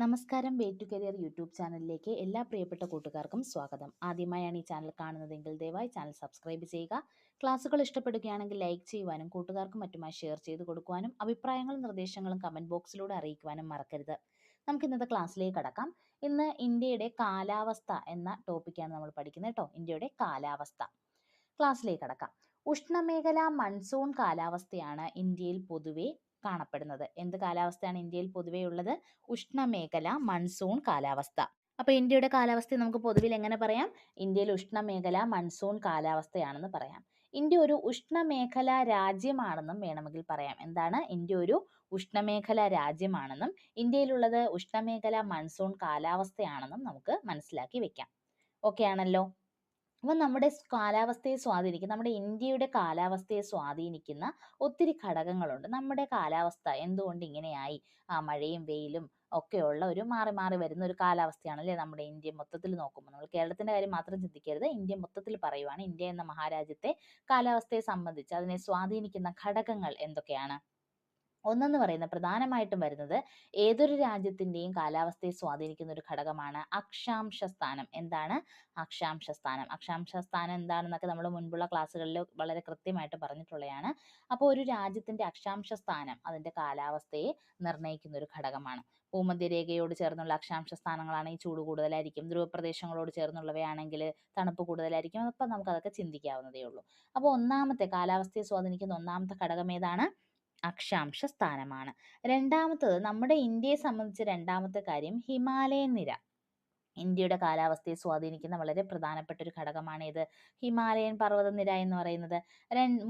നമസ്കാരം way to career YouTube ചാനലിലേക്ക് എല്ലാ പ്രിയപ്പെട്ട കൂട്ടുകാർക്കും സ്വാഗതം. ആദ്യമായാണ് ഈ ചാനൽ കാണുന്നതെങ്കിൽ ദയവായി ചാനൽ സബ്സ്ക്രൈബ് ചെയ്യുക. ക്ലാസ്സുകൾ ഇഷ്ടപ്പെടുകയാണെങ്കിൽ ലൈക്ക് ചെയ്യുവാനും കൂട്ടുകാർക്കും മറ്റുമായി ഷെയർ ചെയ്ത് കൊടുക്കുവാനും അഭിപ്രായങ്ങളും നിർദ്ദേശങ്ങളും കമന്റ് ബോക്സിലൂടെ അറിയിക്കുവാനും മറക്കരുത്. നമുക്ക് ഇന്നത്തെ ക്ലാസ്സിലേക്ക് കടക്കാം. ഇന്ന് ഇന്ത്യയുടെ കാലാവസ്ഥ എന്ന ടോപ്പിക്കാണ് നമ്മൾ പഠിക്കുന്നത് കേട്ടോ ഇന്ത്യയുടെ കാലാവസ്ഥ. ക്ലാസ്സിലേക്ക് കടക്കാം. ഉഷ്ണമേഖല മൺസൂൺ കാലാവസ്ഥയാണ് ഇന്ത്യയിൽ പൊതുവെ കാണപ്പെടുന്നത്. എന്ത് കാലാവസ്ഥയാണ് ഇന്ത്യയിൽ പൊതുവെയുള്ളത് ഉഷ്ണമേഖല മൺസൂൺ കാലാവസ്ഥ. അപ്പോൾ ഇന്ത്യയുടെ കാലാവസ്ഥ നമുക്ക് പൊതുവിൽ എങ്ങനെ പറയാം? ഇന്ത്യയിൽ ഉഷ്ണമേഖല മൺസൂൺ കാലാവസ്ഥയാണെന്ന് പറയാം. ഇന്ത്യ ഒരു ഉഷ്ണമേഖല രാജ്യമാണെന്നും വേണമെങ്കിൽ പറയാം. എന്താണ്? ഇന്ത്യ ഒരു ഉഷ്ണമേഖല രാജ്യമാണെന്നും ഇന്ത്യയിലുള്ളത് ഉഷ്ണമേഖല മൺസൂൺ കാലാവസ്ഥയാണെന്നും നമുക്ക് മനസ്സിലാക്കി വെക്കാം. ഓക്കെ ആണല്ലോ? അപ്പോൾ നമ്മുടെ കാലാവസ്ഥയെ സ്വാധീനിക്കുന്ന നമ്മുടെ ഇന്ത്യയുടെ കാലാവസ്ഥയെ സ്വാധീനിക്കുന്ന ഒത്തിരി ഘടകങ്ങളുണ്ട്. നമ്മുടെ കാലാവസ്ഥ എന്തുകൊണ്ട് ഇങ്ങനെയായി? ആ മഴയും വെയിലും ഒക്കെയുള്ള ഒരു മാറി മാറി വരുന്ന ഒരു കാലാവസ്ഥയാണ് അല്ലേ നമ്മുടെ ഇന്ത്യ മൊത്തത്തിൽ നോക്കുമ്പോൾ നമ്മൾ കേരളത്തിന്റെ കാര്യം മാത്രം ചിന്തിക്കരുത്. ഇന്ത്യ മൊത്തത്തിൽ പറയുവാണ് ഇന്ത്യ എന്ന മഹാരാജ്യത്തെ കാലാവസ്ഥയെ സംബന്ധിച്ച് അതിനെ സ്വാധീനിക്കുന്ന ഘടകങ്ങൾ എന്തൊക്കെയാണ്? ഒന്നെന്ന് പറയുന്ന പ്രധാനമായിട്ടും വരുന്നത് ഏതൊരു രാജ്യത്തിന്റെയും കാലാവസ്ഥയെ സ്വാധീനിക്കുന്ന ഒരു ഘടകമാണ് അക്ഷാംശ സ്ഥാനം. എന്താണ്? അക്ഷാംശ സ്ഥാനം. അക്ഷാംശ സ്ഥാനം എന്താണെന്നൊക്കെ നമ്മൾ മുൻപുള്ള ക്ലാസ്സുകളിൽ വളരെ കൃത്യമായിട്ട് പറഞ്ഞിട്ടുള്ളതാണ് അപ്പോൾ ഒരു രാജ്യത്തിന്റെ അക്ഷാംശ സ്ഥാനം അതിന്റെ കാലാവസ്ഥയെ നിർണയിക്കുന്ന ഒരു ഘടകമാണ്. ഭൂമധ്യരേഖയോട് ചേർന്നുള്ള അക്ഷാംശ സ്ഥാനങ്ങളാണ് ഈ ചൂട് കൂടുതലായിരിക്കും. ധ്രുവപ്രദേശങ്ങളോട് ചേർന്നുള്ളവയാണെങ്കിൽ തണുപ്പ് കൂടുതലായിരിക്കും. അപ്പം നമുക്കതൊക്കെ ചിന്തിക്കാവുന്നതേ ഉള്ളൂ. അപ്പോൾ ഒന്നാമത്തെ കാലാവസ്ഥയെ സ്വാധീനിക്കുന്ന ഒന്നാമത്തെ ഘടകം ഏതാണ്? അക്ഷാംശ സ്ഥാനമാണ് രണ്ടാമത്തത് നമ്മുടെ ഇന്ത്യയെ സംബന്ധിച്ച് രണ്ടാമത്തെ കാര്യം ഹിമാലയൻ നിര. ഇന്ത്യയുടെ കാലാവസ്ഥയെ സ്വാധീനിക്കുന്ന വളരെ പ്രധാനപ്പെട്ട ഒരു ഘടകമാണ് ഇത്. ഹിമാലയൻ പർവതനിര എന്ന് പറയുന്നത്.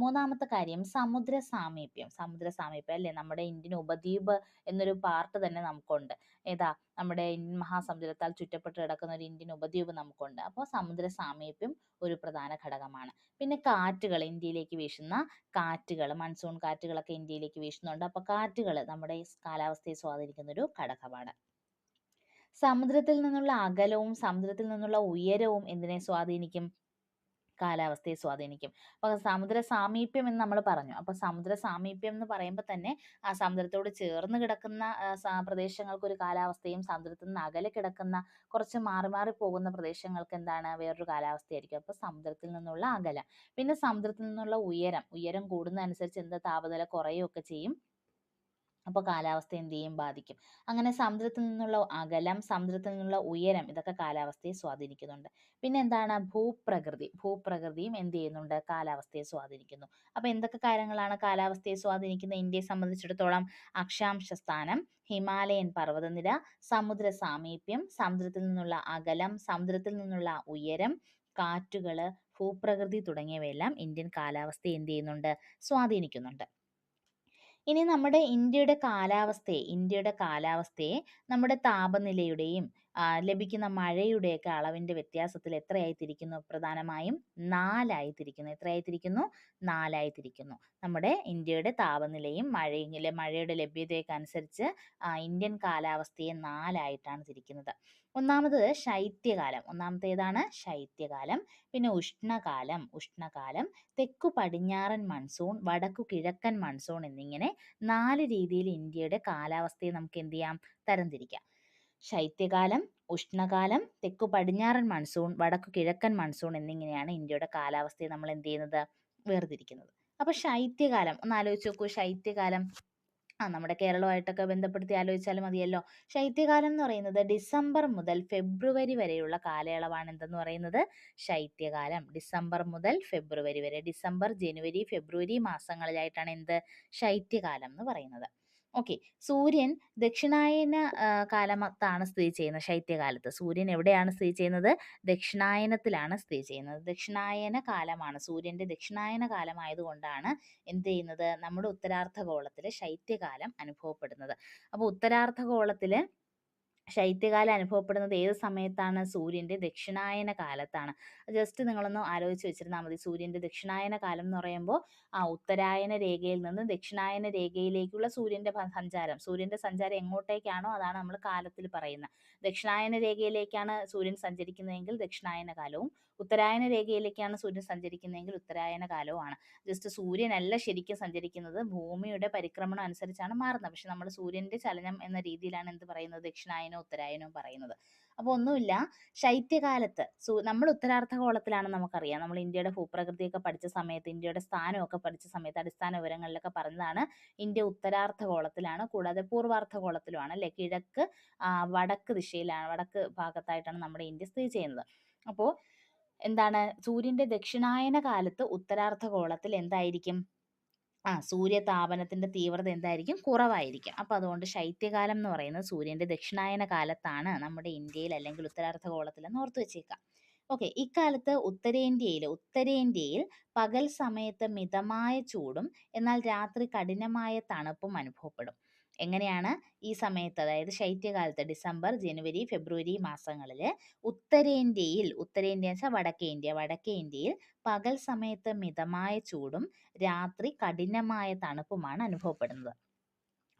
മൂന്നാമത്തെ കാര്യം സമുദ്ര സാമീപ്യം. സമുദ്ര സാമീപ്യം അല്ലേ? നമ്മുടെ ഇന്ത്യൻ ഉപദ്വീപ് എന്നൊരു പാർട്ട് തന്നെ നമുക്കുണ്ട്. ഏതാ? നമ്മുടെ ഇന്ത്യൻ മഹാസമുദ്രത്താൽ ചുറ്റപ്പെട്ട് കിടക്കുന്ന ഒരു ഇന്ത്യൻ ഉപദ്വീപ് നമുക്കുണ്ട്. അപ്പോൾ സമുദ്ര സാമീപ്യം ഒരു പ്രധാന ഘടകമാണ്. പിന്നെ കാറ്റുകൾ. ഇന്ത്യയിലേക്ക് വീശുന്ന കാറ്റുകൾ. മൺസൂൺ കാറ്റുകളൊക്കെ ഇന്ത്യയിലേക്ക് വീശുന്നുണ്ട്. അപ്പോൾ കാറ്റുകൾ നമ്മുടെ കാലാവസ്ഥയെ സ്വാധീനിക്കുന്ന ഒരു ഘടകമാണ്. സമുദ്രത്തിൽ നിന്നുള്ള അകലവും സമുദ്രത്തിൽ നിന്നുള്ള ഉയരവും എന്തിനെ സ്വാധീനിക്കും? കാലാവസ്ഥയെ സ്വാധീനിക്കും. അപ്പോൾ സമുദ്ര സാമീപ്യം എന്ന് നമ്മൾ പറഞ്ഞു. അപ്പോൾ സമുദ്ര സാമീപ്യം എന്ന് പറയുമ്പോൾ തന്നെ ആ സമുദ്രത്തോട് ചേർന്ന് കിടക്കുന്ന പ്രദേശങ്ങൾക്ക് ഒരു കാലാവസ്ഥയും സമുദ്രത്തിൽ നിന്ന് അകലെ കിടക്കുന്ന കുറച്ച് മാറി മാറി പോകുന്ന പ്രദേശങ്ങൾക്ക് എന്താണ് വേറൊരു കാലാവസ്ഥയായിരിക്കും. അപ്പോൾ സമുദ്രത്തിൽ നിന്നുള്ള അകലം. പിന്നെ സമുദ്രത്തിൽ നിന്നുള്ള ഉയരം. ഉയരം കൂടുന്നതനുസരിച്ച് എന്താ താപനില കുറയുകയൊക്കെ ചെയ്യും? അപ്പോൾ കാലാവസ്ഥ എന്ത് ചെയ്യും? ബാധിക്കും. അങ്ങനെ സമുദ്രത്തിൽ നിന്നുള്ള അകലം സമുദ്രത്തിൽ നിന്നുള്ള ഉയരം ഇതൊക്കെ കാലാവസ്ഥയെ സ്വാധീനിക്കുന്നുണ്ട്. പിന്നെ എന്താണ്? ഭൂപ്രകൃതി. ഭൂപ്രകൃതിയും എന്ത് ചെയ്യുന്നുണ്ട്? കാലാവസ്ഥയെ സ്വാധീനിക്കുന്നു. അപ്പോൾ എന്തൊക്കെ കാര്യങ്ങളാണ് കാലാവസ്ഥയെ സ്വാധീനിക്കുന്നത്? ഇന്ത്യയെ സംബന്ധിച്ചിടത്തോളം അക്ഷാംശ സ്ഥാനം ഹിമാലയൻ പർവതനിര സമുദ്ര സാമീപ്യം സമുദ്രത്തിൽ നിന്നുള്ള അകലം സമുദ്രത്തിൽ നിന്നുള്ള ഉയരം കാറ്റുകൾ ഭൂപ്രകൃതി തുടങ്ങിയവയെല്ലാം ഇന്ത്യൻ കാലാവസ്ഥയെ എന്ത് ചെയ്യുന്നുണ്ട്? സ്വാധീനിക്കുന്നുണ്ട്. ഇനി നമ്മുടെ ഇന്ത്യയുടെ കാലാവസ്ഥയെ ഇന്ത്യയുടെ കാലാവസ്ഥയെ നമ്മുടെ താപനിലയുടെയും ലഭിക്കുന്ന മഴയുടെയൊക്കെ അളവിന്റെ വ്യത്യാസത്തിൽ എത്രയായി തിരിക്കുന്നു പ്രധാനമായും നാലായി തിരിക്കുന്നു എത്രയായി തിരിക്കുന്നു നാലായി തിരിക്കുന്നു നമ്മുടെ ഇന്ത്യയുടെ താപനിലയും മഴയും മഴയുടെ ലഭ്യതയൊക്കെ അനുസരിച്ച് ഇന്ത്യൻ കാലാവസ്ഥയെ നാലായിട്ടാണ് തിരിക്കുന്നത്. ഒന്നാമത് ശൈത്യകാലം. ഒന്നാമത്തെ ഏതാണ് ശൈത്യകാലം. പിന്നെ ഉഷ്ണകാലം. ഉഷ്ണകാലം തെക്കു പടിഞ്ഞാറൻ മൺസൂൺ വടക്കു കിഴക്കൻ മൺസൂൺ എന്നിങ്ങനെ നാല് രീതിയിൽ ഇന്ത്യയുടെ കാലാവസ്ഥയെ നമുക്ക് എന്ത് ചെയ്യാം? തരംതിരിക്കാം. ശൈത്യകാലം ഉഷ്ണകാലം തെക്കു പടിഞ്ഞാറൻ മൺസൂൺ വടക്കു കിഴക്കൻ മൺസൂൺ എന്നിങ്ങനെയാണ് ഇന്ത്യയുടെ കാലാവസ്ഥയെ നമ്മൾ എന്ത് ചെയ്യുന്നത്? വേർതിരിക്കുന്നത്. അപ്പോൾ ശൈത്യകാലം ഒന്ന് ആലോചിച്ച് നോക്കൂ. ശൈത്യകാലം ആ നമ്മുടെ കേരളമായിട്ടൊക്കെ ബന്ധപ്പെടുത്തി ആലോചിച്ചാലും മതിയല്ലോ. ശൈത്യകാലം എന്ന് പറയുന്നത് ഡിസംബർ മുതൽ ഫെബ്രുവരി വരെയുള്ള കാലയളവാണ് എന്തെന്ന് പറയുന്നത്? ശൈത്യകാലം. ഡിസംബർ മുതൽ ഫെബ്രുവരി വരെ. ഡിസംബർ ജനുവരി ഫെബ്രുവരി മാസങ്ങളിലായിട്ടാണ് എന്ത്? ശൈത്യകാലം എന്ന് പറയുന്നത്. ഓക്കെ. സൂര്യൻ ദക്ഷിണായന കാലത്താണ് സ്ഥിതി ചെയ്യുന്നത് ശൈത്യകാലത്ത്. സൂര്യൻ എവിടെയാണ് സ്ഥിതി ചെയ്യുന്നത്? ദക്ഷിണായനത്തിലാണ് സ്ഥിതി ചെയ്യുന്നത്. ദക്ഷിണായന കാലമാണ്. സൂര്യന്റെ ദക്ഷിണായന കാലമായതുകൊണ്ടാണ് എന്ത് ചെയ്യുന്നത്? നമ്മുടെ ഉത്തരാർദ്ധഗോളത്തിൽ ശൈത്യകാലം അനുഭവപ്പെടുന്നത്. അപ്പോൾ ഉത്തരാർദ്ധഗോളത്തിൽ ശൈത്യകാലം അനുഭവപ്പെടുന്നത് ഏത് സമയത്താണ്? സൂര്യന്റെ ദക്ഷിണായന കാലത്താണ്. ജസ്റ്റ് നിങ്ങളൊന്ന് ആലോചിച്ച് വെച്ചിരുന്നാൽ മതി. സൂര്യന്റെ ദക്ഷിണായന കാലം എന്ന് പറയുമ്പോൾ ആ ഉത്തരായന രേഖയിൽ നിന്ന് ദക്ഷിണായന രേഖയിലേക്കുള്ള സൂര്യന്റെ സഞ്ചാരം. സൂര്യന്റെ സഞ്ചാരം എങ്ങോട്ടേക്കാണോ അതാണ് നമ്മൾ കാലത്തിൽ പറയുന്നത്. ദക്ഷിണായന രേഖയിലേക്കാണ് സൂര്യൻ സഞ്ചരിക്കുന്നതെങ്കിൽ ദക്ഷിണായന കാലവും ഉത്തരായന രേഖയിലേക്കാണ് സൂര്യൻ സഞ്ചരിക്കുന്നതെങ്കിൽ ഉത്തരായന കാലവുമാണ്. ജസ്റ്റ് സൂര്യനല്ല ശരിക്കും സഞ്ചരിക്കുന്നത് ഭൂമിയുടെ പരിക്രമണം അനുസരിച്ചാണ് മാറുന്നത്. പക്ഷെ നമ്മൾ സൂര്യന്റെ ചലനം എന്ന രീതിയിലാണ് എന്ത് പറയുന്നത്? ദക്ഷിണായനോ ഉത്തരായനോ പറയുന്നത്. അപ്പോൾ ഒന്നുമില്ല. ശൈത്യകാലത്ത് സൂ നമ്മൾ ഉത്തരാർദ്ധഗോളത്തിലാണ് നമുക്കറിയാം. നമ്മൾ ഇന്ത്യയുടെ ഭൂപ്രകൃതിയൊക്കെ പഠിച്ച സമയത്ത് ഇന്ത്യയുടെ സ്ഥാനമൊക്കെ പഠിച്ച സമയത്ത് അടിസ്ഥാന വിവരങ്ങളിലൊക്കെ പറഞ്ഞതാണ് ഇന്ത്യ ഉത്തരാർദ്ധഗോളത്തിലാണ് കൂടാതെ പൂർവാർദ്ധഗോളത്തിലുമാണ്. അല്ലെ? കിഴക്ക് വടക്ക് ദിശയിലാണ് വടക്ക് ഭാഗത്തായിട്ടാണ് നമ്മുടെ ഇന്ത്യ സ്ഥിതി ചെയ്യുന്നത്. അപ്പോൾ എന്താണ്? സൂര്യന്റെ ദക്ഷിണായന കാലത്ത് ഉത്തരാർദ്ധഗോളത്തിൽ എന്തായിരിക്കും? ആ സൂര്യതാപനത്തിന്റെ തീവ്രത എന്തായിരിക്കും? കുറവായിരിക്കും. അപ്പോൾ അതുകൊണ്ട് ശൈത്യകാലം എന്ന് പറയുന്നത് സൂര്യന്റെ ദക്ഷിണായന കാലത്താണ് നമ്മുടെ ഇന്ത്യയിൽ അല്ലെങ്കിൽ ഉത്തരാർദ്ധഗോളത്തിൽ എന്ന് ഓർത്ത് വെച്ചേക്കാം. ഓക്കെ ഇക്കാലത്ത് ഉത്തരേന്ത്യയിൽ ഉത്തരേന്ത്യയിൽ പകൽ സമയത്ത് മിതമായ ചൂടും എന്നാൽ രാത്രി കഠിനമായ തണുപ്പും അനുഭവപ്പെടും. എങ്ങനെയാണ് ഈ സമയത്ത് അതായത് ശൈത്യകാലത്ത് ഡിസംബർ ജനുവരി ഫെബ്രുവരി മാസങ്ങളിൽ ഉത്തരേന്ത്യയിൽ ഉത്തരേന്ത്യ വെച്ചാൽ വടക്കേ ഇന്ത്യ വടക്കേ ഇന്ത്യയിൽ പകൽ സമയത്ത് മിതമായ ചൂടും രാത്രി കഠിനമായ തണുപ്പുമാണ് അനുഭവപ്പെടുന്നത്.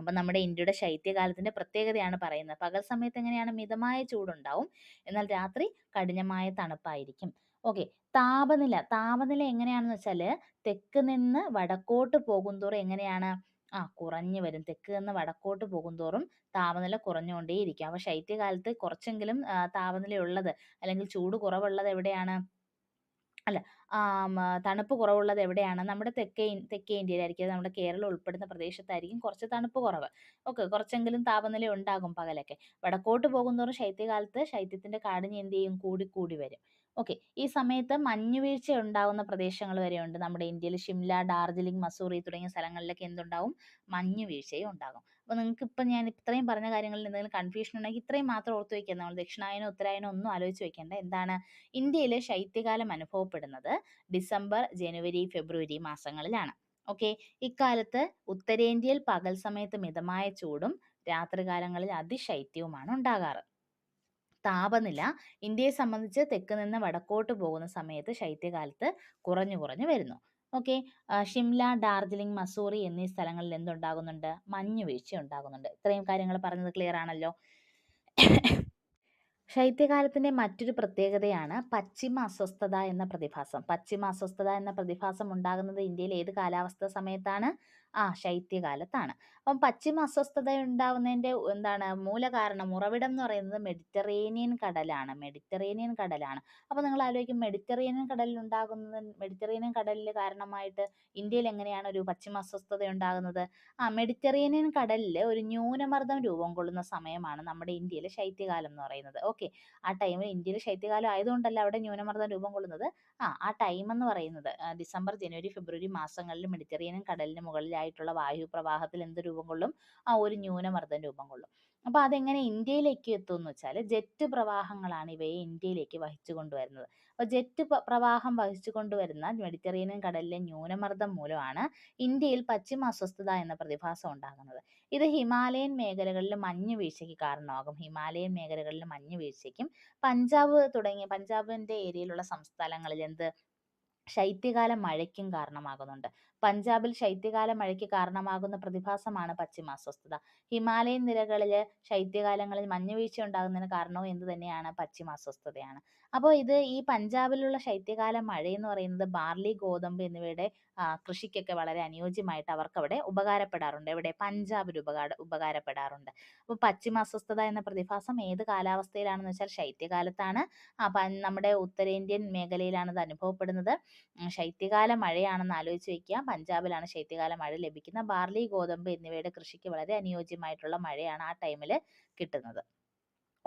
അപ്പം നമ്മുടെ ഇന്ത്യയുടെ ശൈത്യകാലത്തിന്റെ പ്രത്യേകതയാണ് പറയുന്നത്. പകൽ സമയത്ത് എങ്ങനെയാണ് മിതമായ ചൂടുണ്ടാവും എന്നാൽ രാത്രി കഠിനമായ തണുപ്പായിരിക്കും. ഓക്കെ താപനില താപനില എങ്ങനെയാണെന്ന് വെച്ചാൽ തെക്ക് നിന്ന് വടക്കോട്ട് പോകുന്തോറും എങ്ങനെയാണ് ആ കുറഞ്ഞു വരും. തെക്ക് നിന്ന് വടക്കോട്ട് പോകുന്തോറും താപനില കുറഞ്ഞുകൊണ്ടേയിരിക്കും. അപ്പോൾ ശൈത്യകാലത്ത് കുറച്ചെങ്കിലും താപനില ഉള്ളത് അല്ലെങ്കിൽ ചൂട് കുറവുള്ളത് എവിടെയാണ്? അല്ല തണുപ്പ് കുറവുള്ളത് എവിടെയാണ്? നമ്മുടെ തെക്കേ തെക്കേ ഇന്ത്യയിലായിരിക്കും. നമ്മുടെ കേരളം ഉൾപ്പെടുന്ന പ്രദേശത്തായിരിക്കും കുറച്ച് തണുപ്പ് കുറവ്. ഓക്കെ കുറച്ചെങ്കിലും താപനില ഉണ്ടാകും പകലൊക്കെ. വടക്കോട്ട് പോകുന്നതോറും ശൈത്യകാലത്ത് ശൈത്യത്തിന്റെ കാഠിന്യം എന്ത് ചെയ്യും കൂടി കൂടി വരും. ഓക്കെ ഈ സമയത്ത് മഞ്ഞുവീഴ്ച ഉണ്ടാകുന്ന പ്രദേശങ്ങൾ വരെയുണ്ട്. നമ്മുടെ ഇന്ത്യയിൽ ഷിംല ഡാർജിലിംഗ് മസൂറി തുടങ്ങിയ സ്ഥലങ്ങളിലൊക്കെ എന്തുണ്ടാവും? മഞ്ഞുവീഴ്ചയും ഉണ്ടാകും. അപ്പോൾ നിങ്ങൾക്ക് ഇപ്പം ഞാൻ ഇത്രയും പറഞ്ഞ കാര്യങ്ങളിൽ എന്തെങ്കിലും കൺഫ്യൂഷൻ ഉണ്ടെങ്കിൽ ഇത്രയും മാത്രം ഓർത്ത് വയ്ക്കുക നമ്മൾ ദക്ഷിണായനം ഉത്തരായനം ഒന്നും ആലോചിച്ച് വെക്കേണ്ട. എന്താണ്? ഇന്ത്യയിൽ ശൈത്യകാലം അനുഭവപ്പെടുന്നത് ഡിസംബർ ജനുവരി ഫെബ്രുവരി മാസങ്ങളിലാണ്. ഓക്കെ? ഇക്കാലത്ത് ഉത്തരേന്ത്യയിൽ പകൽ സമയത്ത് മിതമായ ചൂടും രാത്രികാലങ്ങളിൽ അതിശൈത്യവുമാണ് ഉണ്ടാകാറ്. താപനില ഇന്ത്യയെ സംബന്ധിച്ച് തെക്ക് നിന്ന് വടക്കോട്ട് പോകുന്ന സമയത്ത് ശൈത്യകാലത്ത് കുറഞ്ഞു കുറഞ്ഞു വരുന്നു. ഓക്കെ. ഷിംല ഡാർജിലിംഗ് മസൂറി എന്നീ സ്ഥലങ്ങളിൽ എന്തുണ്ടാകുന്നുണ്ട്? മഞ്ഞുവീഴ്ച ഉണ്ടാകുന്നുണ്ട്. ഇത്രയും കാര്യങ്ങൾ പറഞ്ഞത് ക്ലിയർ ആണല്ലോ. ശൈത്യകാലത്തിന്റെ മറ്റൊരു പ്രത്യേകതയാണ് പശ്ചിമ അസ്വസ്ഥത എന്ന പ്രതിഭാസം. പശ്ചിമ അസ്വസ്ഥത എന്ന പ്രതിഭാസം ഉണ്ടാകുന്നത് ഇന്ത്യയിൽ ഏത് കാലാവസ്ഥ സമയത്താണ്? ആ ശൈത്യകാലത്താണ്. അപ്പം പശ്ചിമ അസ്വസ്ഥത ഉണ്ടാവുന്നതിന്റെ എന്താണ് മൂലകാരണം ഉറവിടം എന്ന് പറയുന്നത് മെഡിറ്ററേനിയൻ കടലാണ് മെഡിറ്ററേനിയൻ കടലാണ്. അപ്പോൾ നിങ്ങൾ ആലോചിക്കും മെഡിറ്ററേനിയൻ കടലിൽ ഉണ്ടാകുന്നത് മെഡിറ്ററേനിയൻ കടലിൽ കാരണമായിട്ട് ഇന്ത്യയിൽ എങ്ങനെയാണ് ഒരു പശ്ചിമ അസ്വസ്ഥത ഉണ്ടാകുന്നത് ആ മെഡിറ്ററേനിയൻ കടലിൽ ഒരു ന്യൂനമർദ്ദം രൂപം കൊള്ളുന്ന സമയമാണ് നമ്മുടെ ഇന്ത്യയിലെ ശൈത്യകാലം എന്ന് പറയുന്നത്. ഓക്കെ ആ ടൈമിൽ ഇന്ത്യയിൽ ശൈത്യകാലം ആയതുകൊണ്ടല്ല അവിടെ ന്യൂനമർദ്ദം രൂപം കൊള്ളുന്നത്. ആ ആ ടൈം എന്ന് പറയുന്നത് ഡിസംബർ ജനുവരി ഫെബ്രുവരി മാസങ്ങളിൽ മെഡിറ്ററേനിയൻ കടലിന് മുകളിലായിട്ടുള്ള വായു പ്രവാഹത്തിൽ എന്ത് രൂപം കൊള്ളും? ആ ഒരു ന്യൂനമർദ്ദം രൂപം കൊള്ളും. അപ്പോൾ അതെങ്ങനെ ഇന്ത്യയിലേക്ക് എത്തുമെന്ന് വെച്ചാൽ ജെറ്റ് പ്രവാഹങ്ങളാണ് ഇവയെ ഇന്ത്യയിലേക്ക് വഹിച്ചു കൊണ്ടുവരുന്നത്. അപ്പോൾ ജെറ്റ് പ്രവാഹം വഹിച്ചു കൊണ്ടുവരുന്ന മെഡിറ്ററേനിയൻ കടലിലെ ന്യൂനമർദ്ദം മൂലമാണ് ഇന്ത്യയിൽ പശ്ചിമ അസ്വസ്ഥത എന്ന പ്രതിഭാസം ഉണ്ടാകുന്നത്. ഇത് ഹിമാലയൻ മേഖലകളിൽ മഞ്ഞ് വീഴ്ചയ്ക്ക് കാരണമാകും. ഹിമാലയൻ മേഖലകളിൽ മഞ്ഞ് വീഴ്ചയ്ക്കും പഞ്ചാബ് തുടങ്ങിയ പഞ്ചാബിന്റെ ഏരിയയിലുള്ള സംസ്ഥാനങ്ങളിൽ എന്ത് ശൈത്യകാല മഴയ്ക്കും കാരണമാകുന്നുണ്ട്. പഞ്ചാബിൽ ശൈത്യകാല മഴയ്ക്ക് കാരണമാകുന്ന പ്രതിഭാസമാണ് പശ്ചിമാസ്വസ്ഥത. ഹിമാലയൻ നിരകളിൽ ശൈത്യകാലങ്ങളിൽ മഞ്ഞുവീഴ്ച ഉണ്ടാകുന്നതിന് കാരണവും എന്ത് തന്നെയാണ് പശ്ചിമാസ്വസ്ഥതയാണ്. അപ്പോൾ ഇത് ഈ പഞ്ചാബിലുള്ള ശൈത്യകാല മഴ എന്ന് പറയുന്നത് ബാർലി ഗോതമ്പ് എന്നിവയുടെ കൃഷിക്കൊക്കെ വളരെ അനുയോജ്യമായിട്ട് അവർക്ക് അവിടെ ഉപകാരപ്പെടാറുണ്ട്. എവിടെ? പഞ്ചാബിൽ ഉപകാര ഉപകാരപ്പെടാറുണ്ട്. അപ്പോൾ പശ്ചിമ അസ്വസ്ഥത എന്ന പ്രതിഭാസം ഏത് കാലാവസ്ഥയിലാണെന്ന് വെച്ചാൽ ശൈത്യകാലത്താണ്. നമ്മുടെ ഉത്തരേന്ത്യൻ മേഖലയിലാണ് ഇത് അനുഭവപ്പെടുന്നത്. ശൈത്യകാല മഴയാണെന്ന് ആലോചിച്ച് വയ്ക്കുക പഞ്ചാബിലാണ് ശൈത്യകാല മഴ ലഭിക്കുന്നത്. ബാർലി ഗോതമ്പ് എന്നിവയുടെ കൃഷിക്ക് വളരെ അനുയോജ്യമായിട്ടുള്ള മഴയാണ് ആ ടൈമിൽ കിട്ടുന്നത്.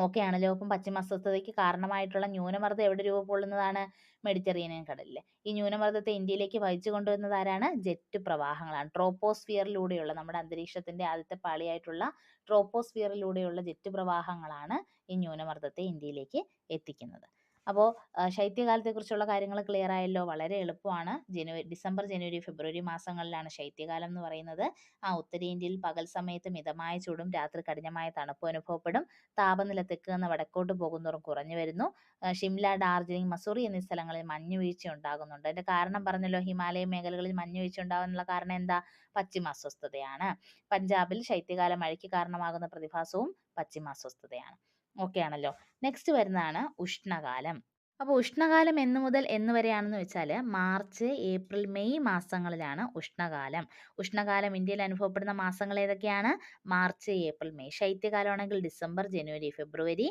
ഓക്കെ ആണല്ലോ അപ്പം പശ്ചിമ അസ്വസ്ഥതയ്ക്ക് കാരണമായിട്ടുള്ള ന്യൂനമർദ്ദം എവിടെ രൂപപ്പെടുന്നതാണ്? മെഡിറ്ററേനിയൻ കടലിൽ ഈ ന്യൂനമർദ്ദത്തെ ഇന്ത്യയിലേക്ക് വഹിച്ചു കൊണ്ടുവരുന്നത് ആരാണ്? ജെറ്റ് പ്രവാഹങ്ങളാണ്. ട്രോപ്പോസ്ഫിയറിലൂടെയുള്ള നമ്മുടെ അന്തരീക്ഷത്തിന്റെ ആദ്യത്തെ പാളിയായിട്ടുള്ള ട്രോപ്പോസ്ഫിയറിലൂടെയുള്ള ജെറ്റ് പ്രവാഹങ്ങളാണ് ഈ ന്യൂനമർദ്ദത്തെ ഇന്ത്യയിലേക്ക് എത്തിക്കുന്നത്. അപ്പോൾ ശൈത്യകാലത്തെക്കുറിച്ചുള്ള കാര്യങ്ങൾ ക്ലിയർ ആയല്ലോ. വളരെ എളുപ്പമാണ്. ജനുവരി ഡിസംബർ ജനുവരി ഫെബ്രുവരി മാസങ്ങളിലാണ് ശൈത്യകാലം എന്ന് പറയുന്നത്. ആ ഉത്തരേന്ത്യയിൽ പകൽ സമയത്ത് മിതമായ ചൂടും രാത്രി കഠിനമായ തണുപ്പും അനുഭവപ്പെടും. താപനില തെക്ക് നിന്ന് വടക്കോട്ട് പോകുന്നതോറും കുറഞ്ഞു വരുന്നു. ഷിംല ഡാർജിലിംഗ് മസൂറി എന്നീ സ്ഥലങ്ങളിൽ മഞ്ഞുവീഴ്ച ഉണ്ടാകുന്നുണ്ട്. അതിന്റെ കാരണം പറഞ്ഞല്ലോ ഹിമാലയ മേഖലകളിൽ മഞ്ഞുവീഴ്ച ഉണ്ടാകാനുള്ള കാരണം എന്താ? പശ്ചിമ അസ്വസ്ഥതയാണ്. പഞ്ചാബിൽ ശൈത്യകാല മഴയ്ക്ക് കാരണമാകുന്ന പ്രതിഭാസവും പശ്ചിമാസ്വസ്ഥതയാണ് ഓക്കെ ആണല്ലോ. നെക്സ്റ്റ് വരുന്നതാണ് ഉഷ്ണകാലം. അപ്പോൾ ഉഷ്ണകാലം എന്ന് മുതൽ എന്ന് വരെയാണെന്ന് വെച്ചാൽ മാർച്ച് ഏപ്രിൽ മെയ് മാസങ്ങളിലാണ് ഉഷ്ണകാലം. ഉഷ്ണകാലം ഇന്ത്യയിൽ അനുഭവപ്പെടുന്ന മാസങ്ങൾ ഏതൊക്കെയാണ്? March April May. ശൈത്യകാലമാണെങ്കിൽ ഡിസംബർ ജനുവരി ഫെബ്രുവരി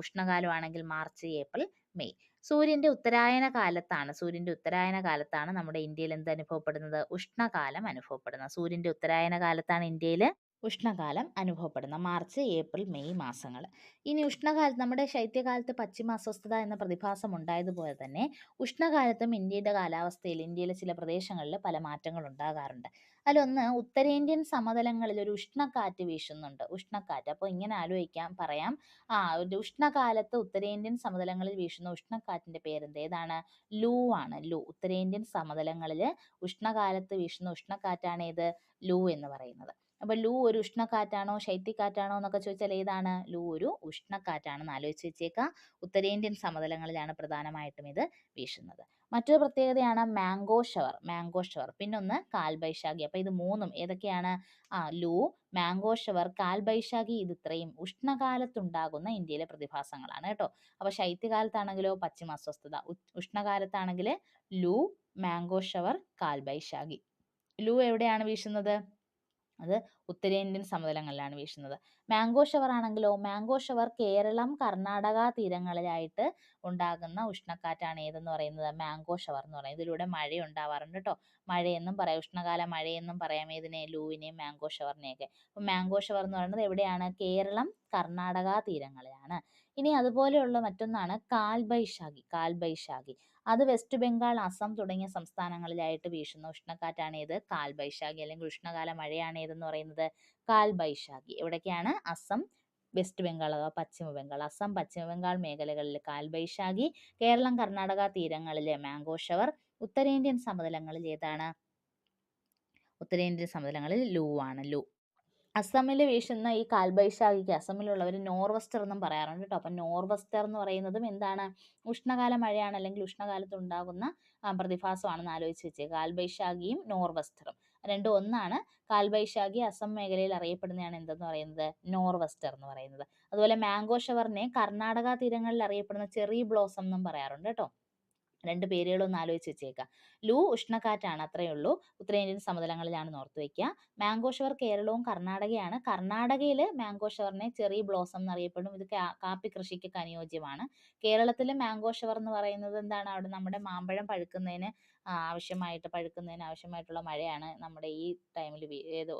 ഉഷ്ണകാലമാണെങ്കിൽ മാർച്ച് ഏപ്രിൽ മെയ്. സൂര്യന്റെ ഉത്തരായന കാലത്താണ്. സൂര്യന്റെ ഉത്തരായന കാലത്താണ് നമ്മുടെ ഇന്ത്യയിൽ എന്ത് അനുഭവപ്പെടുന്നത്? ഉഷ്ണകാലം അനുഭവപ്പെടുന്നത്. സൂര്യന്റെ ഉത്തരായന കാലത്താണ് ഇന്ത്യയിൽ ഉഷ്ണകാലം അനുഭവപ്പെടുന്ന മാർച്ച് ഏപ്രിൽ മെയ് മാസങ്ങൾ. ഇനി ഉഷ്ണകാലത്ത് നമ്മുടെ ശൈത്യകാലത്ത് പശ്ചിമ അസ്വസ്ഥത എന്ന പ്രതിഭാസം ഉണ്ടായതുപോലെ തന്നെ ഉഷ്ണകാലത്തും ഇന്ത്യയുടെ കാലാവസ്ഥയിൽ ഇന്ത്യയിലെ ചില പ്രദേശങ്ങളിൽ പല മാറ്റങ്ങൾ ഉണ്ടാകാറുണ്ട്. അതിലൊന്ന് ഉത്തരേന്ത്യൻ സമതലങ്ങളിൽ ഒരു ഉഷ്ണക്കാറ്റ് വീശുന്നുണ്ട്. ഉഷ്ണക്കാറ്റ്. അപ്പോൾ ഇങ്ങനെ ആലോചിക്കാം പറയാം ആ ഒരു ഉഷ്ണകാലത്ത് ഉത്തരേന്ത്യൻ സമതലങ്ങളിൽ വീശുന്ന ഉഷ്ണക്കാറ്റിന്റെ പേരെന്ത്? ഏതാണ്? ലൂ ആണ്. ലൂ. ഉത്തരേന്ത്യൻ സമതലങ്ങളിൽ ഉഷ്ണകാലത്ത് വീശുന്ന ഉഷ്ണക്കാറ്റാണ് ഏത്? ലൂ എന്ന് പറയുന്നത്. അപ്പോൾ ലൂ ഒരു ഉഷ്ണക്കാറ്റാണോ? ശൈത്യക്കാറ്റാണോ? എന്നൊക്കെ ചോദിച്ചാൽ ഏതാണ്? ലൂ ഒരു ഉഷ്ണക്കാറ്റാണെന്ന് ആലോചിച്ച് വെച്ചേക്കാം ഉത്തരേന്ത്യൻ സമതലങ്ങളിലാണ് പ്രധാനമായിട്ടും ഇത് വീശുന്നത്. മറ്റൊരു പ്രത്യേകതയാണ് മാംഗോ ഷവർ മാംഗോ ഷവർ. പിന്നൊന്ന് കാൽബൈശാഖി. അപ്പോൾ ഇത് മൂന്നും ഏതൊക്കെയാണ്? ആ ലൂ മാംഗോ ഷവർ കാൽബൈശാഖി ഇത് ഇത്രയും ഉഷ്ണകാലത്തുണ്ടാകുന്ന ഇന്ത്യയിലെ പ്രതിഭാസങ്ങളാണ് കേട്ടോ. അപ്പോൾ ശൈത്യകാലത്താണെങ്കിലോ പശ്ചിമ അസ്വസ്ഥത. ഉഷ്ണകാലത്താണെങ്കിൽ ലൂ മാംഗോ ഷവർ കാൽബൈശാഖി. ലൂ എവിടെയാണ് വീശുന്നത്? അത് ഉത്തരേന്ത്യൻ സമതലങ്ങളിലാണ് വീശുന്നത്. മാംഗോ ഷവർ ആണെങ്കിലോ മാംഗോ ഷവർ കേരളം കർണാടക തീരങ്ങളിലായിട്ട് ഉണ്ടാകുന്ന ഉഷ്ണക്കാറ്റാണ് ഏതെന്ന് പറയുന്നത്? മാംഗോ ഷവർ എന്ന് പറയുന്നത് ഇതിലൂടെ മഴ ഉണ്ടാവാറുണ്ട് കേട്ടോ മഴയെന്നും പറയാം. ഉഷ്ണകാല മഴയെന്നും പറയാം ഏതിനെ ലൂവിനെയും മാംഗോ ഷവറിനെയൊക്കെ. അപ്പം മാംഗോ ഷവർ എന്ന് പറയുന്നത് എവിടെയാണ്? കേരളം കർണാടക തീരങ്ങളിലാണ്. ഇനി അതുപോലെയുള്ള മറ്റൊന്നാണ് കാൽബൈശാഖി കാൽബൈശാഖി. അത് വെസ്റ്റ് ബംഗാൾ അസം തുടങ്ങിയ സംസ്ഥാനങ്ങളിലായിട്ട് വീശുന്ന ഉഷ്ണക്കാറ്റാണ് ഏത്? കാൽബൈശാഖി അല്ലെങ്കിൽ ഉഷ്ണകാല മഴയാണ് ഏതെന്ന് പറയുന്നത്? കാൽബൈശാഖി എവിടേക്കാണ് അസം വെസ്റ്റ് ബംഗാൾ അഥവാ പശ്ചിമ ബംഗാൾ. അസം പശ്ചിമ ബംഗാൾ മേഖലകളിൽ കാൽബൈശാഖി കേരളം കർണാടക തീരങ്ങളിലെ മാംഗോ ഷവർ ഉത്തരേന്ത്യൻ സമതലങ്ങളിൽ ഏതാണ്? ഉത്തരേന്ത്യൻ സമതലങ്ങളിൽ ലൂ ആണ് ലൂ. അസമിൽ വീശുന്ന ഈ കാൽബൈശാഖിക്ക് അസമിലുള്ളവർ നോർവെസ്റ്റർ എന്നും പറയാറുണ്ട് കേട്ടോ. അപ്പം നോർവെസ്റ്റർ എന്ന് പറയുന്നതും എന്താണ്? ഉഷ്ണകാല മഴയാണ് അല്ലെങ്കിൽ ഉഷ്ണകാലത്ത് ഉണ്ടാകുന്ന പ്രതിഭാസമാണെന്ന് ആലോചിച്ച് വെച്ചേ. കാൽബൈശാഖിയും നോർവെസ്റ്ററും. രണ്ടും ഒന്നാണ്. കാൽബൈശാഖി അസം മേഖലയിൽ അറിയപ്പെടുന്നതാണ് എന്തെന്ന് പറയുന്നത്? നോർവെസ്റ്റർ എന്ന് പറയുന്നത്. അതുപോലെ മാംഗോ ഷവറിനെ കർണാടക തീരങ്ങളിൽ അറിയപ്പെടുന്ന ചെറി ബ്ലോസം എന്നും പറയാറുണ്ട് കേട്ടോ. രണ്ട് പേരുകളൊന്ന് ആലോചിച്ച് വെച്ചേക്കുക ലൂ ഉഷ്ണക്കാറ്റാണ് അത്രയേ ഉള്ളൂ. ഉത്തരേന്ത്യൻ സമതലങ്ങളിലാണ് നോർത്ത് വയ്ക്കുക മാംഗോ ഷവർ കേരളവും കർണാടകയാണ്. കർണാടകയിൽ മാംഗോ ഷവറിനെ ചെറിയ ബ്ലോസം എന്നറിയപ്പെടും. ഇത് കാപ്പി കൃഷിക്കൊക്കെ അനുയോജ്യമാണ്. കേരളത്തിൽ മാംഗോ ഷവർ എന്ന് പറയുന്നത് എന്താണ്? അവിടെ നമ്മുടെ മാമ്പഴം പഴുക്കുന്നതിന് ആവശ്യമായിട്ട് പഴുക്കുന്നതിന് ആവശ്യമായിട്ടുള്ള മഴയാണ് നമ്മുടെ ഈ ടൈമിൽ ഏത്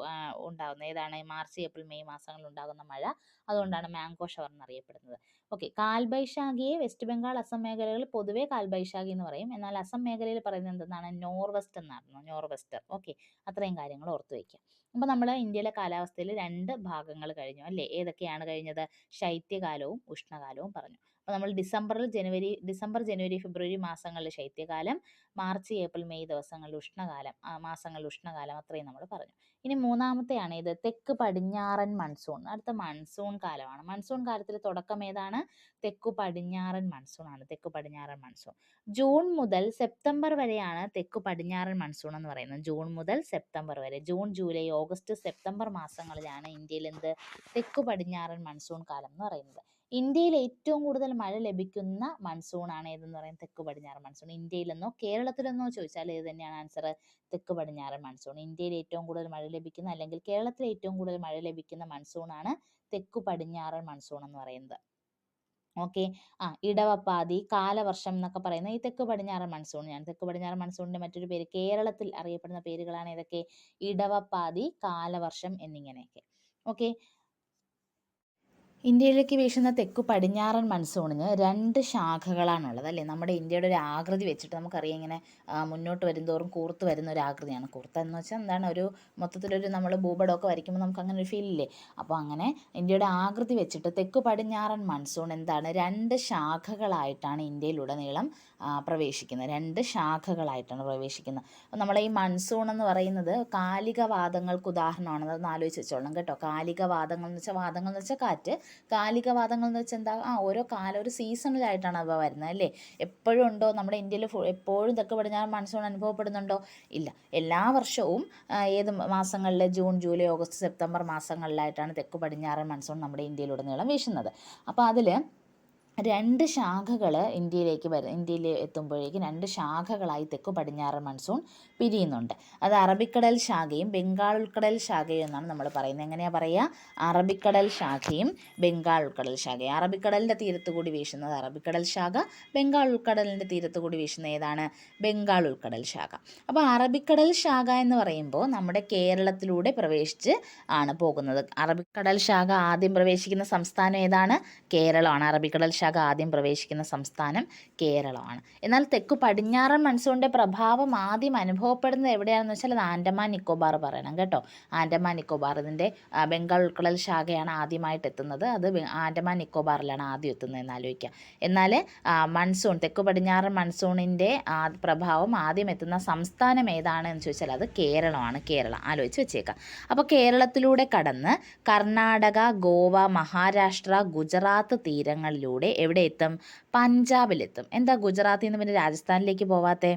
ഉണ്ടാകുന്നത് ഏതാണ്? മാർച്ച് ഏപ്രിൽ മെയ് മാസങ്ങളിൽ ഉണ്ടാകുന്ന മഴ. അതുകൊണ്ടാണ് മാംഗോ ഷവർ എന്നറിയപ്പെടുന്നത്. ഓക്കെ. കാൽബൈശാഖിയെ വെസ്റ്റ് ബംഗാൾ അസം മേഖലകളിൽ പൊതുവെ കാൽബൈശാഖി എന്ന് പറയും. എന്നാൽ അസം മേഖലയിൽ പറയുന്നത് എന്താണ് നോർവെസ്റ്റ് പറഞ്ഞു നോർവെസ്റ്റർ ഓക്കെ. അത്രയും കാര്യങ്ങൾ ഓർത്തു വയ്ക്കുക. അപ്പോൾ നമ്മൾ ഇന്ത്യയിലെ കാലാവസ്ഥയിൽ രണ്ട് ഭാഗങ്ങൾ കഴിഞ്ഞു അല്ലേ? ഏതൊക്കെയാണ് കഴിഞ്ഞത്? ശൈത്യകാലവും ഉഷ്ണകാലവും പറഞ്ഞു. അപ്പോൾ നമ്മൾ ഡിസംബറിൽ ജനുവരി ഡിസംബർ ജനുവരി ഫെബ്രുവരി മാസങ്ങളിൽ ശൈത്യകാലം മാർച്ച് ഏപ്രിൽ മെയ് ദിവസങ്ങളിൽ ഉഷ്ണകാലം മാസങ്ങളിൽ ഉഷ്ണകാലം അത്രയും നമ്മൾ പറഞ്ഞു. ഇനി മൂന്നാമത്തെയാണ് ഇത് തെക്ക് പടിഞ്ഞാറൻ മൺസൂൺ അടുത്ത മൺസൂൺ കാലമാണ്. മൺസൂൺ കാലത്തിൽ തുടക്കം ഏതാണ്? തെക്കു പടിഞ്ഞാറൻ മൺസൂൺ ആണ്. തെക്കു പടിഞ്ഞാറൻ മൺസൂൺ ജൂൺ മുതൽ സെപ്റ്റംബർ വരെയാണ് തെക്കു പടിഞ്ഞാറൻ മൺസൂൺ എന്ന് പറയുന്നത്. ജൂൺ മുതൽ സെപ്റ്റംബർ വരെ. ജൂൺ ജൂലൈ ഓഗസ്റ്റ് സെപ്റ്റംബർ മാസങ്ങളിലാണ് ഇന്ത്യയിൽ എന്ത്? തെക്കു പടിഞ്ഞാറൻ മൺസൂൺ കാലം എന്ന് പറയുന്നത്. ഇന്ത്യയിൽ ഏറ്റവും കൂടുതൽ മഴ ലഭിക്കുന്ന മൺസൂൺ ആണ് ഏതെന്ന് പറയുന്നത് തെക്ക് പടിഞ്ഞാറ് മൺസൂൺ. ഇന്ത്യയിലെന്നോ കേരളത്തിലെന്നോ ചോദിച്ചാൽ ഇത് തന്നെയാണ് ആൻസർ തെക്ക് പടിഞ്ഞാറ് മൺസൂൺ. ഇന്ത്യയിൽ ഏറ്റവും കൂടുതൽ മഴ ലഭിക്കുന്ന അല്ലെങ്കിൽ കേരളത്തിൽ ഏറ്റവും കൂടുതൽ മഴ ലഭിക്കുന്ന മൺസൂൺ ആണ് തെക്ക് പടിഞ്ഞാറ് മൺസൂൺ എന്ന് പറയുന്നത്. ഓക്കെ ആ ഇടവപ്പാതി കാലവർഷം എന്നൊക്കെ പറയുന്ന ഈ തെക്ക് പടിഞ്ഞാറ് മൺസൂൺ ഞാൻ. തെക്ക് പടിഞ്ഞാറ് മൺസൂണിന്റെ മറ്റൊരു പേര് കേരളത്തിൽ അറിയപ്പെടുന്ന പേരുകളാണ് ഏതൊക്കെ? ഇടവപ്പാതി കാലവർഷം എന്നിങ്ങനെയൊക്കെ. ഓക്കെ ഇന്ത്യയിലേക്ക് വീശുന്ന തെക്കു പടിഞ്ഞാറൻ മൺസൂണിന് രണ്ട് ശാഖകളാണുള്ളത് അല്ലേ? നമ്മുടെ ഇന്ത്യയുടെ ഒരു ആകൃതി വെച്ചിട്ട് നമുക്കറിയാം ഇങ്ങനെ മുന്നോട്ട് വരുന്തോറും കൂർത്ത് വരുന്ന ഒരു ആകൃതിയാണ്. കൂർത്ത എന്ന് വെച്ചാൽ എന്താണ് ഒരു മൊത്തത്തിലൊരു നമ്മൾ ഭൂപടമൊക്കെ വരയ്ക്കുമ്പോൾ നമുക്ക് അങ്ങനെ ഒരു ഫീൽ ഇല്ലേ? അപ്പോൾ അങ്ങനെ ഇന്ത്യയുടെ ആകൃതി വെച്ചിട്ട് തെക്കു പടിഞ്ഞാറൻ മൺസൂൺ എന്താണ്? രണ്ട് ശാഖകളായിട്ടാണ് ഇന്ത്യയിലുടനീളം പ്രവേശിക്കുന്നത്. രണ്ട് ശാഖകളായിട്ടാണ് പ്രവേശിക്കുന്നത്. അപ്പോൾ നമ്മളെ ഈ മൺസൂൺ എന്ന് പറയുന്നത് കാലികവാദങ്ങൾക്ക് ഉദാഹരണമാണ്. അതൊന്ന് ആലോചിച്ച് വെച്ചോളണം കേട്ടോ. കാലികവാദങ്ങൾ എന്ന് വെച്ചാൽ വാദങ്ങൾ എന്ന് വെച്ചാൽ കാറ്റ്. കാലികവാദങ്ങൾ എന്ന് വെച്ചാൽ എന്താ? ആ ഓരോ കാലം ഒരു സീസണിലായിട്ടാണ് അവ വരുന്നത് അല്ലേ? എപ്പോഴും ഉണ്ടോ? നമ്മുടെ ഇന്ത്യയിൽ എപ്പോഴും തെക്ക് പടിഞ്ഞാൽ മൺസൂൺ അനുഭവപ്പെടുന്നുണ്ടോ? ഇല്ല. എല്ലാ വർഷവും ഏത് മാസങ്ങളിൽ ജൂൺ ജൂലൈ ഓഗസ്റ്റ് സെപ്റ്റംബർ മാസങ്ങളിലായിട്ടാണ് തെക്ക് പടിഞ്ഞാറൻ മൺസൂൺ നമ്മുടെ ഇന്ത്യയിലുടനീളം വീശുന്നത്. അപ്പോൾ അതിൽ രണ്ട് ശാഖകൾ ഇന്ത്യയിലേക്ക് വരും ഇന്ത്യയിൽ എത്തുമ്പോഴേക്കും രണ്ട് ശാഖകളായി തെക്കു പടിഞ്ഞാറ് മൺസൂൺ പിരിയുന്നുണ്ട്. അത് അറബിക്കടൽ ശാഖയും ബംഗാൾ ഉൾക്കടൽ ശാഖയും എന്നാണ് നമ്മൾ പറയുന്നത്. എങ്ങനെയാണ് പറയുക? അറബിക്കടൽ ശാഖയും ബംഗാൾ ഉൾക്കടൽ ശാഖയും. അറബിക്കടലിന്റെ തീരത്ത് കൂടി വീശുന്നത് അറബിക്കടൽ ശാഖ ബംഗാൾ ഉൾക്കടലിന്റെ തീരത്ത് കൂടി വീശുന്ന ഏതാണ്? ബംഗാൾ ഉൾക്കടൽ ശാഖ. അപ്പോൾ അറബിക്കടൽ ശാഖ എന്ന് പറയുമ്പോൾ നമ്മുടെ കേരളത്തിലൂടെ പ്രവേശിച്ച് ആണ് പോകുന്നത്. അറബിക്കടൽ ശാഖ ആദ്യം പ്രവേശിക്കുന്ന സംസ്ഥാനം ഏതാണ്? കേരളമാണ്. അറബിക്കടൽ ശാഖ ആദ്യം പ്രവേശിക്കുന്ന സംസ്ഥാനം കേരളമാണ്. എന്നാൽ തെക്കു പടിഞ്ഞാറൻ മൺസൂണിന്റെ പ്രഭാവം ആദ്യം അനുഭവപ്പെടുന്നത് എവിടെയാണെന്ന് വെച്ചാൽ അത് ആൻഡമാൻ നിക്കോബാർ പറയണം കേട്ടോ. ആൻഡമാൻ നിക്കോബാർ ഇതിന്റെ ബംഗാൾ ഉൾക്കടൽ ശാഖയാണ് ആദ്യമായിട്ട് എത്തുന്നത്. അത് ആൻഡമാൻ നിക്കോബാറിലാണ് ആദ്യം എത്തുന്നത് എന്ന് ആലോചിക്കുക എന്നാൽ മൺസൂൺ തെക്കു പടിഞ്ഞാറൻ മൺസൂണിന്റെ പ്രഭാവം ആദ്യം എത്തുന്ന സംസ്ഥാനം ഏതാണ് എന്ന് ചോദിച്ചാൽ അത് കേരളമാണ്. കേരളം. ആലോചിച്ച് വെച്ചേക്കാം. അപ്പോൾ കേരളത്തിലൂടെ കടന്ന് കർണാടക ഗോവ മഹാരാഷ്ട്ര ഗുജറാത്ത് തീരങ്ങളിലൂടെ എവിടെ എത്തും പഞ്ചാബിലെത്തും. എന്താ ഗുജറാത്തിൽ നിന്ന് പിന്നെ രാജസ്ഥാനിലേക്ക് പോവാത്തെ?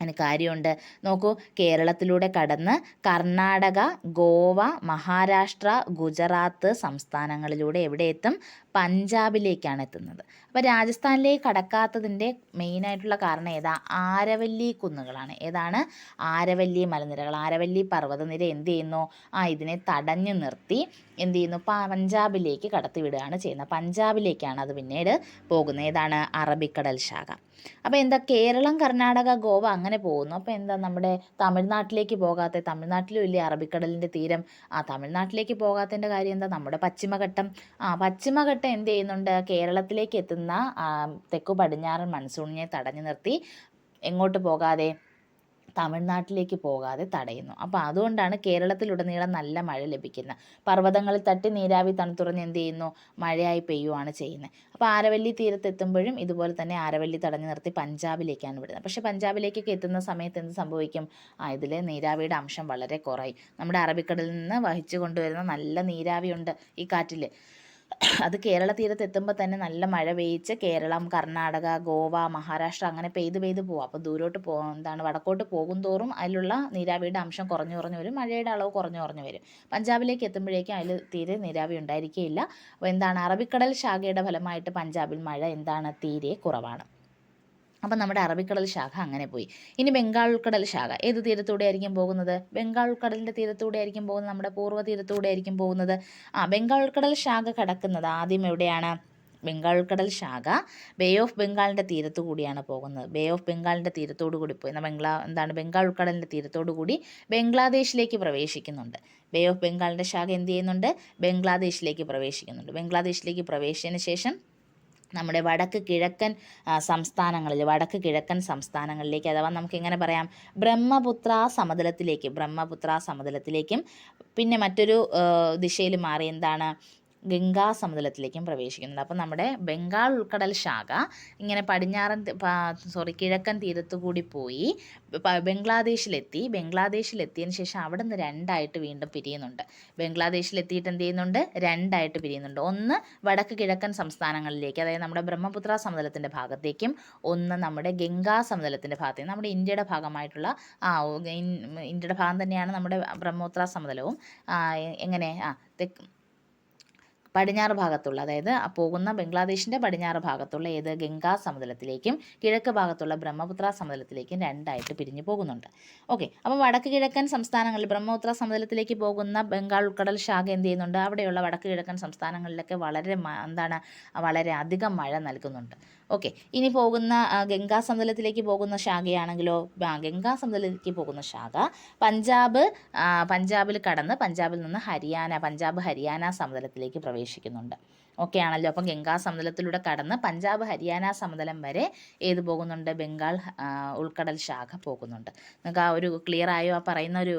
അതിന് കാര്യമുണ്ട് നോക്കൂ കേരളത്തിലൂടെ കടന്ന് കർണാടക ഗോവ മഹാരാഷ്ട്ര ഗുജറാത്ത് സംസ്ഥാനങ്ങളിലൂടെ എവിടെ എത്തും പഞ്ചാബിലേക്കാണ് എത്തുന്നത്. അപ്പോൾ രാജസ്ഥാനിലേക്ക് കടക്കാത്തതിന്റെ മെയിനായിട്ടുള്ള കാരണം ഏതാ? ആരവല്ലി കുന്നുകളാണ്. ഏതാണ്? ആരവല്ലി മലനിരകൾ. ആരവല്ലി പർവതനിര എന്ത് ചെയ്യുന്നു? ആ ഇതിനെ തടഞ്ഞു നിർത്തി എന്ത് ചെയ്യുന്നു? പഞ്ചാബിലേക്ക് കടത്തിവിടുകയാണ് ചെയ്യുന്നത്. പഞ്ചാബിലേക്കാണ് അത് പിന്നീട് പോകുന്നത്. ഏതാണ്? അറബിക്കടൽ ശാഖ. അപ്പോൾ എന്താ? കേരളം കർണാടക ഗോവ അങ്ങനെ പോകുന്നു. അപ്പോൾ എന്താ നമ്മുടെ തമിഴ്നാട്ടിലേക്ക് പോകാത്ത തമിഴ്നാട്ടിലും ഇല്ലേ അറബിക്കടലിന്റെ തീരം? ആ തമിഴ്നാട്ടിലേക്ക് പോകാത്തതിന്റെ കാര്യം എന്താ? നമ്മുടെ പശ്ചിമഘട്ടം. ആ പശ്ചിമഘട്ടം എന്ത് ചെയ്യുന്നുണ്ട്? കേരളത്തിലേക്ക് എത്തുന്ന തെക്കു പടിഞ്ഞാറൻ മൺസൂണിനെ തടഞ്ഞു നിർത്തി എങ്ങോട്ട് പോകാതെ? തമിഴ്നാട്ടിലേക്ക് പോകാതെ തടയുന്നു. അപ്പോൾ അതുകൊണ്ടാണ് കേരളത്തിലുടനീളം നല്ല മഴ ലഭിക്കുന്നത്. പർവതങ്ങളിൽ തട്ടി നീരാവി തണുത്തുറഞ്ഞ് എന്ത് ചെയ്യുന്നു? മഴയായി പെയ്യുവാണ് ചെയ്യുന്നത്. അപ്പോൾ ആരവല്ലി തീരത്തെത്തുമ്പോഴും ഇതുപോലെ തന്നെ ആരവല്ലി തടഞ്ഞു നിർത്തി പഞ്ചാബിലേക്കാണ് വിടുന്നത്. പക്ഷേ പഞ്ചാബിലേക്കൊക്കെ എത്തുന്ന സമയത്ത് എന്ത് സംഭവിക്കും? ആ ഇതിൽ നീരാവിയുടെ അംശം വളരെ കുറയും. നമ്മുടെ അറബിക്കടലിൽ നിന്ന് വഹിച്ചു കൊണ്ടുവരുന്ന നല്ല നീരാവിയുണ്ട് ഈ കാറ്റിൽ അത് കേരള തീരത്ത് എത്തുമ്പോൾ തന്നെ നല്ല മഴ പെയ്ച്ച് കേരളം കർണാടക ഗോവ മഹാരാഷ്ട്ര അങ്ങനെ പെയ്ത് പെയ്ത് പോവും. അപ്പോൾ ദൂരോട്ട് പോ എന്താണ് വടക്കോട്ട് പോകും തോറും അതിലുള്ള നീരാവിയുടെ അംശം കുറഞ്ഞു കുറഞ്ഞു വരും. മഴയുടെ അളവ് കുറഞ്ഞു കുറഞ്ഞു വരും. പഞ്ചാബിലേക്ക് എത്തുമ്പോഴേക്കും അതിൽ തീരെ നീരാവി ഉണ്ടായിരിക്കുകയില്ല അപ്പോൾ എന്താണ് അറബിക്കടൽ ശാഖയുടെ ഫലമായിട്ട് പഞ്ചാബിൽ മഴ എന്താണ് തീരെ കുറവാണ്. അപ്പം നമ്മുടെ അറബിക്കടൽ ശാഖ അങ്ങനെ പോയി. ഇനി ബംഗാൾ ഉൾക്കടൽ ശാഖ ഏത് തീരത്തൂടെ ആയിരിക്കും പോകുന്നത്? ബംഗാൾ ഉൾക്കടലിന്റെ തീരത്തൂടെ ആയിരിക്കും പോകുന്നത്? നമ്മുടെ പൂർവ തീരത്തൂടെ ആയിരിക്കും പോകുന്നത്? ആ ബംഗാൾ ഉൾക്കടൽ ശാഖ കിടക്കുന്നത് ആദ്യം എവിടെയാണ്? ബംഗാൾ ഉൾക്കടൽ ശാഖ ബേ ഓഫ് ബംഗാളിന്റെ തീരത്തു കൂടിയാണ് പോകുന്നത്. ബേ ഓഫ് ബംഗാളിന്റെ തീരത്തോടു കൂടി പോയി. ബംഗ്ലാ എന്താണ് ബംഗാൾ ഉൾക്കടലിന്റെ തീരത്തോടു കൂടി ബംഗ്ലാദേശിലേക്ക് പ്രവേശിക്കുന്നുണ്ട്. ബേ ഓഫ് ബംഗാളിന്റെ ശാഖ എന്ത് ചെയ്യുന്നുണ്ട്? ബംഗ്ലാദേശിലേക്ക് പ്രവേശിക്കുന്നുണ്ട്. ബംഗ്ലാദേശിലേക്ക് പ്രവേശിച്ചതിന് ശേഷം നമ്മുടെ വടക്ക് കിഴക്കൻ സംസ്ഥാനങ്ങളിൽ വടക്ക് കിഴക്കൻ സംസ്ഥാനങ്ങളിലേക്ക് അഥവാ നമുക്ക് എങ്ങനെ പറയാം ബ്രഹ്മപുത്ര സമതലത്തിലേക്ക് ബ്രഹ്മപുത്ര സമതലത്തിലേക്കും പിന്നെ മറ്റൊരു ദിശയിൽ മാറി എന്താണ്? ഗംഗാ സമതലത്തിലേക്കും പ്രവേശിക്കുന്നുണ്ട്. അപ്പം നമ്മുടെ ബംഗാൾ ഉൾക്കടൽ ശാഖ ഇങ്ങനെ പടിഞ്ഞാറൻ സോറി കിഴക്കൻ തീരത്തു കൂടി പോയി ബംഗ്ലാദേശിലെത്തി. ബംഗ്ലാദേശിലെത്തിയതിന് ശേഷം അവിടെ നിന്ന് രണ്ടായിട്ട് വീണ്ടും പിരിയുന്നുണ്ട്. ബംഗ്ലാദേശിലെത്തിയിട്ട് എന്ത് ചെയ്യുന്നുണ്ട്? രണ്ടായിട്ട് പിരിയുന്നുണ്ട്. ഒന്ന് വടക്ക് കിഴക്കൻ സംസ്ഥാനങ്ങളിലേക്ക് അതായത് നമ്മുടെ ബ്രഹ്മപുത്ര സമതലത്തിന്റെ ഭാഗത്തേക്കും ഒന്ന് നമ്മുടെ ഗംഗാ സമതലത്തിന്റെ ഭാഗത്തേക്കും നമ്മുടെ ഇന്ത്യയുടെ ഭാഗമായിട്ടുള്ള ആ ഇന്ത്യയുടെ ഭാഗം തന്നെയാണ് നമ്മുടെ ബ്രഹ്മപുത്ര സമതലവും. എങ്ങനെ? ആ തെക്ക് പടിഞ്ഞാറ് ഭാഗത്തുള്ള അതായത് പോകുന്ന ബംഗ്ലാദേശിന്റെ പടിഞ്ഞാറ് ഭാഗത്തുള്ള ഏത് ഗംഗാ സമതലത്തിലേക്കും കിഴക്ക് ഭാഗത്തുള്ള ബ്രഹ്മപുത്ര സമതലത്തിലേക്കും രണ്ടായിട്ട് പിരിഞ്ഞു പോകുന്നുണ്ട്. ഓക്കെ അപ്പോൾ വടക്ക് കിഴക്കൻ സംസ്ഥാനങ്ങളിൽ ബ്രഹ്മപുത്ര സമതലത്തിലേക്ക് പോകുന്ന ബംഗാൾ ഉൾക്കടൽ ശാഖ എന്ത് ചെയ്യുന്നുണ്ട്? അവിടെയുള്ള വടക്ക് കിഴക്കൻ സംസ്ഥാനങ്ങളിലൊക്കെ വളരെ എന്താണ് വളരെ അധികം മഴ നൽകുന്നുണ്ട്. ഓക്കെ. ഇനി പോകുന്ന ഗംഗാ സമതലത്തിലേക്ക് പോകുന്ന ശാഖയാണെങ്കിലോ? ഗംഗാ സമതലത്തിലേക്ക് പോകുന്ന ശാഖ. പഞ്ചാബ് പഞ്ചാബിൽ കടന്ന് പഞ്ചാബിൽ നിന്ന് ഹരിയാന പഞ്ചാബ് ഹരിയാന സമതലത്തിലേക്ക് പ്രവേശിക്കുന്നുണ്ട്. ഓക്കെ ആണല്ലോ. അപ്പം ഗംഗാ സമതലത്തിലൂടെ കടന്ന് പഞ്ചാബ് ഹരിയാന സമതലം വരെ ഏത് പോകുന്നുണ്ട്? ബംഗാൾ ഉൾക്കടൽ ശാഖ പോകുന്നുണ്ട്. നിങ്ങൾക്ക് ആ ഒരു ക്ലിയർ ആയോ? ആ പറയുന്ന ഒരു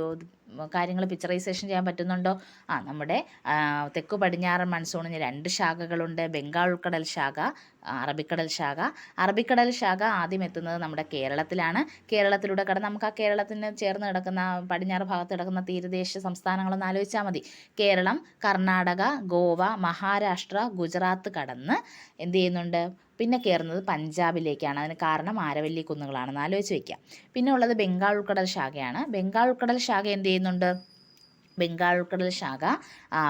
കാര്യങ്ങൾ പിക്ചറൈസേഷൻ ചെയ്യാൻ പറ്റുന്നുണ്ടോ? ആ നമ്മുടെ തെക്കു പടിഞ്ഞാറൻ മൺസൂണിന് രണ്ട് ശാഖകളുണ്ട്. ബംഗാൾ ഉൾക്കടൽ ശാഖ അറബിക്കടൽ ശാഖ. അറബിക്കടൽ ശാഖ ആദ്യം എത്തുന്നത് നമ്മുടെ കേരളത്തിലാണ്. കേരളത്തിലൂടെ കടന്ന് നമുക്ക് ആ കേരളത്തിന് ചേർന്ന് കിടക്കുന്ന പടിഞ്ഞാറ് ഭാഗത്ത് കിടക്കുന്ന തീരദേശ സംസ്ഥാനങ്ങളൊന്ന് ആലോചിച്ചാൽ മതി. കേരളം കർണാടക ഗോവ മഹാരാഷ്ട്ര ഗുജറാത്ത് കടന്ന് എന്ത് ചെയ്യുന്നുണ്ട്? പിന്നെ കയറുന്നത് പഞ്ചാബിലേക്കാണ്. അതിന് കാരണം ആരവല്ലി കുന്നുകളാണെന്ന് ആലോചിച്ച് വയ്ക്കുക പിന്നെ ഉള്ളത് ബംഗാൾ ഉൾക്കടൽ ശാഖയാണ്. ബംഗാൾ ഉൾക്കടൽ ശാഖ എന്ത് ചെയ്യുന്നുണ്ട്? ബംഗാൾ ഉൾക്കടൽ ശാഖ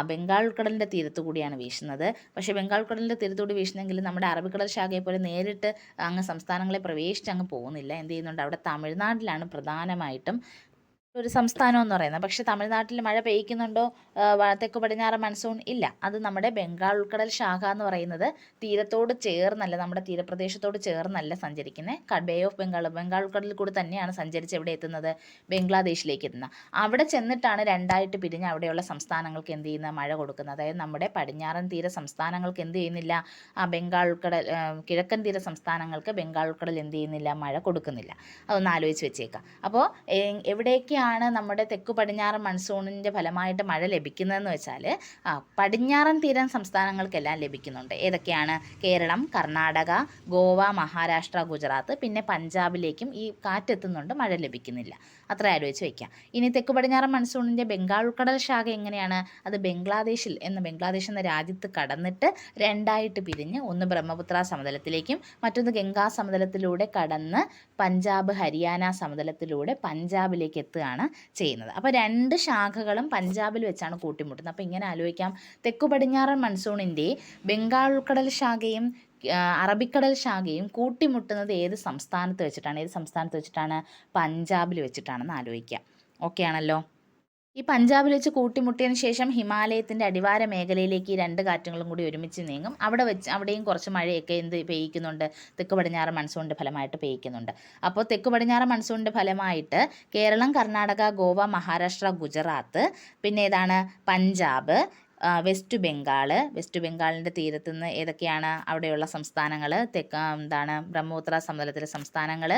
ബംഗാൾ ഉൾക്കടലിന്റെ തീരത്തു കൂടിയാണ് വീശുന്നത്. പക്ഷേ ബംഗാൾ ഉൾക്കടലിന്റെ തീരത്തുകൂടി വീശുന്നെങ്കിൽ നമ്മുടെ അറബിക്കടൽ ശാഖയെ പോലെ നേരിട്ട് അങ്ങ് സംസ്ഥാനങ്ങളെ പ്രവേശിച്ച് അങ്ങ് പോകുന്നില്ല. എന്ത് ചെയ്യുന്നുണ്ട്? അവിടെ തമിഴ്നാട്ടിലാണ് പ്രധാനമായിട്ടും ഒരു സംസ്ഥാനം എന്ന് പറയുന്നത്. പക്ഷേ തമിഴ്നാട്ടിൽ മഴ പെയ്യ്ക്കുന്നുണ്ടോ? തെക്ക് പടിഞ്ഞാറ് മൺസൂൺ ഇല്ല. അത് നമ്മുടെ ബംഗാൾ ഉൾക്കടൽ ശാഖ എന്ന് പറയുന്നത് തീരത്തോട് ചേർന്നല്ല നമ്മുടെ തീരപ്രദേശത്തോട് ചേർന്നല്ല സഞ്ചരിക്കുന്നത്. ബേ ഓഫ് ബംഗാൾ ബംഗാൾ ഉൾക്കടലിൽ കൂടി തന്നെയാണ് സഞ്ചരിച്ച് എവിടെ എത്തുന്നത് ബംഗ്ലാദേശിലേക്ക് എത്തുന്നത് അവിടെ ചെന്നിട്ടാണ് രണ്ടായിട്ട് പിരിഞ്ഞ് അവിടെയുള്ള സംസ്ഥാനങ്ങൾക്ക് എന്ത് ചെയ്യുന്ന മഴ കൊടുക്കുന്നത്. അതായത് നമ്മുടെ പടിഞ്ഞാറൻ തീര സംസ്ഥാനങ്ങൾക്ക് എന്ത് ചെയ്യുന്നില്ല? ആ ബംഗാൾ ഉൾക്കടൽ കിഴക്കൻ തീര സംസ്ഥാനങ്ങൾക്ക് ബംഗാൾ ഉൾക്കടൽ എന്ത് ചെയ്യുന്നില്ല? മഴ കൊടുക്കുന്നില്ല. അതൊന്ന് ആലോചിച്ച് വെച്ചേക്കാം. അപ്പോൾ എവിടേക്കാണ് നമ്മുടെ തെക്കു പടിഞ്ഞാറൻ മൺസൂണിന്റെ ഫലമായിട്ട് മഴ ലഭിക്കുന്നതെന്ന് വെച്ചാൽ പടിഞ്ഞാറൻ തീരം സംസ്ഥാനങ്ങൾക്കെല്ലാം ലഭിക്കുന്നുണ്ട്. ഏതൊക്കെയാണ്? കേരളം കർണാടക ഗോവ മഹാരാഷ്ട്ര ഗുജറാത്ത്. പിന്നെ പഞ്ചാബിലേക്കും ഈ കാറ്റെത്തുന്നുണ്ട് മഴ ലഭിക്കുന്നില്ല. അത്ര ആലോചിച്ച് വയ്ക്കാം. ഇനി തെക്കു പടിഞ്ഞാറൻ മൺസൂണിന്റെ ബംഗാൾ ഉൾക്കടൽ ശാഖ എങ്ങനെയാണ്? അത് ബംഗ്ലാദേശിൽ എന്ന ബംഗ്ലാദേശ് എന്ന രാജ്യത്ത് കടന്നിട്ട് രണ്ടായിട്ട് പിരിഞ്ഞ് ഒന്ന് ബ്രഹ്മപുത്ര സമതലത്തിലേക്കും മറ്റൊന്ന് ഗംഗാ സമതലത്തിലൂടെ കടന്ന് പഞ്ചാബ് ഹരിയാന സമതലത്തിലൂടെ പഞ്ചാബിലേക്ക് എത്തുകയാണ് ചെയ്യുന്നത്. അപ്പോൾ രണ്ട് ശാഖകളും പഞ്ചാബിൽ വെച്ചാണ് കൂട്ടിമുട്ടുന്നത്. അപ്പോൾ ഇങ്ങനെ ആലോചിക്കാം. തെക്കു പടിഞ്ഞാറൻ മൺസൂണിന്റെ ബംഗാൾ ഉൾക്കടൽ ശാഖയും അറബിക്കടൽ ശാഖയും കൂട്ടിമുട്ടുന്നത് ഏത് സംസ്ഥാനത്ത് വെച്ചിട്ടാണ്? ഏത് സംസ്ഥാനത്ത് വെച്ചിട്ടാണ്? പഞ്ചാബിൽ വെച്ചിട്ടാണെന്ന് ആലോചിക്കുക ഓക്കെ ആണല്ലോ? ഈ പഞ്ചാബിൽ വെച്ച് കൂട്ടിമുട്ടിയതിന് ശേഷം ഹിമാലയത്തിന്റെ അടിവാര മേഖലയിലേക്ക് ഈ രണ്ട് കാറ്റുകളും കൂടി ഒരുമിച്ച് നീങ്ങും. അവിടെ വെച്ച് അവിടെയും കുറച്ച് മഴയൊക്കെ എന്ത് പെയ്യിക്കുന്നുണ്ട്? തെക്ക് പടിഞ്ഞാറ് മൺസൂണിന്റെ ഫലമായിട്ട് പെയ്യിക്കുന്നുണ്ട്. അപ്പോൾ തെക്ക് പടിഞ്ഞാറ് മൺസൂണിന്റെ ഫലമായിട്ട് കേരളം കർണാടക ഗോവ മഹാരാഷ്ട്ര ഗുജറാത്ത് പിന്നെ ഏതാണ്? പഞ്ചാബ് വെസ്റ്റ് ബംഗാൾ വെസ്റ്റ് ബംഗാളിന്റെ തീരത്ത് നിന്ന് ഏതൊക്കെയാണ് അവിടെയുള്ള സംസ്ഥാനങ്ങൾ തെക്ക് എന്താണ് ബ്രഹ്മപുത്ര സമതലത്തിലെ സംസ്ഥാനങ്ങൾ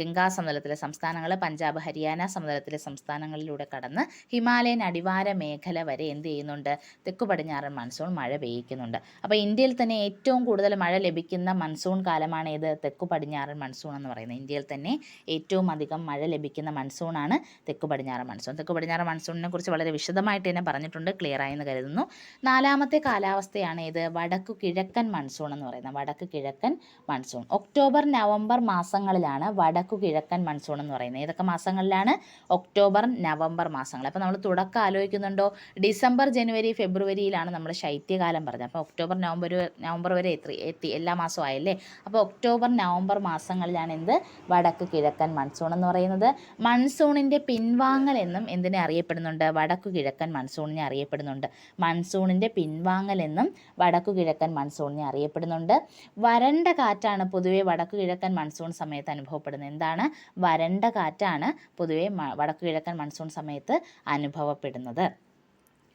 ഗംഗാ സമതലത്തിലെ സംസ്ഥാനങ്ങൾ പഞ്ചാബ് ഹരിയാന സമതലത്തിലെ സംസ്ഥാനങ്ങളിലൂടെ കടന്ന് ഹിമാലയൻ അടിവാര മേഖല വരെ എന്ത് ചെയ്യുന്നുണ്ട്? തെക്കു പടിഞ്ഞാറൻ മൺസൂൺ മഴ പെയ്യിക്കുന്നുണ്ട്. അപ്പോൾ ഇന്ത്യയിൽ തന്നെ ഏറ്റവും കൂടുതൽ മഴ ലഭിക്കുന്ന മൺസൂൺ കാലമാണ് ഏത്? തെക്കു പടിഞ്ഞാറൻ മൺസൂൺ എന്ന് പറയുന്നത്. ഇന്ത്യയിൽ തന്നെ ഏറ്റവും അധികം മഴ ലഭിക്കുന്ന മൺസൂണാണ് തെക്കു പടിഞ്ഞാറൻ മൺസൂൺ. തെക്കു പടിഞ്ഞാറൻ മൺസൂണിനെ കുറിച്ച് വളരെ വിശദമായിട്ട് തന്നെ പറഞ്ഞിട്ടുണ്ട്. ക്ലിയർ ആയെന്ന് കരുതുന്നു. നാലാമത്തെ കാലാവസ്ഥയാണ് ഇത്. വടക്കു കിഴക്കൻ മൺസൂൺ എന്ന് പറയുന്നത്. വടക്ക് കിഴക്കൻ മൺസൂൺ ഒക്ടോബർ നവംബർ മാസങ്ങളിലാണ് വടക്കു കിഴക്കൻ മൺസൂൺ എന്ന് പറയുന്നത്. ഏതൊക്കെ മാസങ്ങളിലാണ്? ഒക്ടോബർ നവംബർ മാസങ്ങൾ. അപ്പോൾ നമ്മൾ തുടക്കം ആലോചിക്കുന്നുണ്ടോ? ഡിസംബർ ജനുവരി ഫെബ്രുവരിയിലാണ് നമ്മൾ ശൈത്യകാലം പറഞ്ഞത്. അപ്പോൾ ഒക്ടോബർ നവംബർ നവംബർ വരെ എത്തി എത്തി എല്ലാ മാസവും ആയല്ലേ? അപ്പോൾ ഒക്ടോബർ നവംബർ മാസങ്ങളിലാണ് എന്ത്? വടക്ക് കിഴക്കൻ മൺസൂൺ എന്ന് പറയുന്നത്. മൺസൂണിന്റെ പിൻവാങ്ങൽ എന്നും എന്തിനെ അറിയപ്പെടുന്നുണ്ട്? വടക്കു കിഴക്കൻ മൺസൂണിനെ അറിയപ്പെടുന്നുണ്ട്. മൺസൂണിന്റെ പിൻവാങ്ങലെന്നും വടക്കുകിഴക്കൻ വടക്കു കിഴക്കൻ മൺസൂണിനെ അറിയപ്പെടുന്നുണ്ട്. വരണ്ട കാറ്റാണ് പൊതുവെ വടക്കു കിഴക്കൻ മൺസൂൺ സമയത്ത് അനുഭവപ്പെടുന്നത്. എന്താണ്? വരണ്ട കാറ്റാണ് പൊതുവെ വടക്കുകിഴക്കൻ വടക്കു കിഴക്കൻ മൺസൂൺ സമയത്ത് അനുഭവപ്പെടുന്നത്.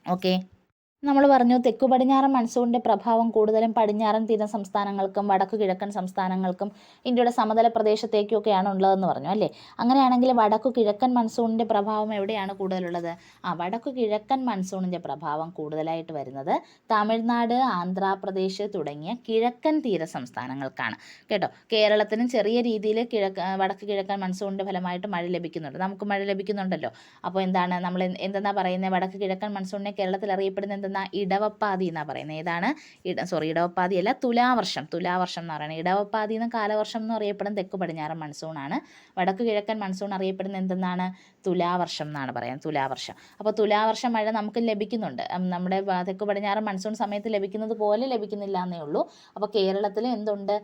ഓക്കെ. നമ്മൾ പറഞ്ഞു തെക്കു പടിഞ്ഞാറൻ മൺസൂണിന്റെ പ്രഭാവം കൂടുതലും പടിഞ്ഞാറൻ തീര സംസ്ഥാനങ്ങൾക്കും വടക്കു കിഴക്കൻ സംസ്ഥാനങ്ങൾക്കും ഇന്ത്യയുടെ സമതല പ്രദേശത്തേക്കൊക്കെയാണ് ഉള്ളതെന്ന് പറഞ്ഞു അല്ലേ? അങ്ങനെയാണെങ്കിൽ വടക്കു കിഴക്കൻ മൺസൂണിന്റെ പ്രഭാവം എവിടെയാണ് കൂടുതലുള്ളത്? ആ വടക്കു കിഴക്കൻ മൺസൂണിന്റെ പ്രഭാവം കൂടുതലായിട്ട് വരുന്നത് തമിഴ്നാട് ആന്ധ്രാപ്രദേശ് തുടങ്ങിയ കിഴക്കൻ തീര സംസ്ഥാനങ്ങൾക്കാണ്. കേട്ടോ? കേരളത്തിനും ചെറിയ രീതിയിൽ കിഴക്ക് വടക്കു കിഴക്കൻ മൺസൂണിന്റെ ഫലമായിട്ട് മഴ ലഭിക്കുന്നുണ്ട്. നമുക്ക് മഴ ലഭിക്കുന്നുണ്ടല്ലോ. അപ്പോൾ എന്താണ്? നമ്മൾ എന്താ പറയുന്നത്? വടക്ക് കിഴക്കൻ മൺസൂണിനെ കേരളത്തിൽ അറിയപ്പെടുന്നത് എന്തെന്നാ ഇടവപ്പാതി എന്നാണ് പറയുന്നത്. ഏതാണ്? ഇട സോറി ഇടവപ്പാതി അല്ല തുലാവർഷം. തുലാവർഷം എന്ന് പറയുന്നത്. ഇടവപ്പാതി എന്ന കാലവർഷം എന്ന് അറിയപ്പെടുന്ന തെക്ക് പടിഞ്ഞാറൻ മൺസൂണാണ് വടക്ക് കിഴക്കൻ മൺസൂൺ അറിയപ്പെടുന്ന എന്തെന്നാണ്? തുലാവർഷം എന്നാണ് പറയുന്നത്. തുലാവർഷം. അപ്പോൾ തുലാവർഷം മഴ നമുക്ക് ലഭിക്കുന്നുണ്ട്. നമ്മുടെ തെക്ക് പടിഞ്ഞാറൻ മൺസൂൺ സമയത്ത് ലഭിക്കുന്നത് പോലെ ലഭിക്കുന്നില്ല എന്നേ ഉള്ളൂ. അപ്പോൾ കേരളത്തിൽ എന്തുണ്ട്?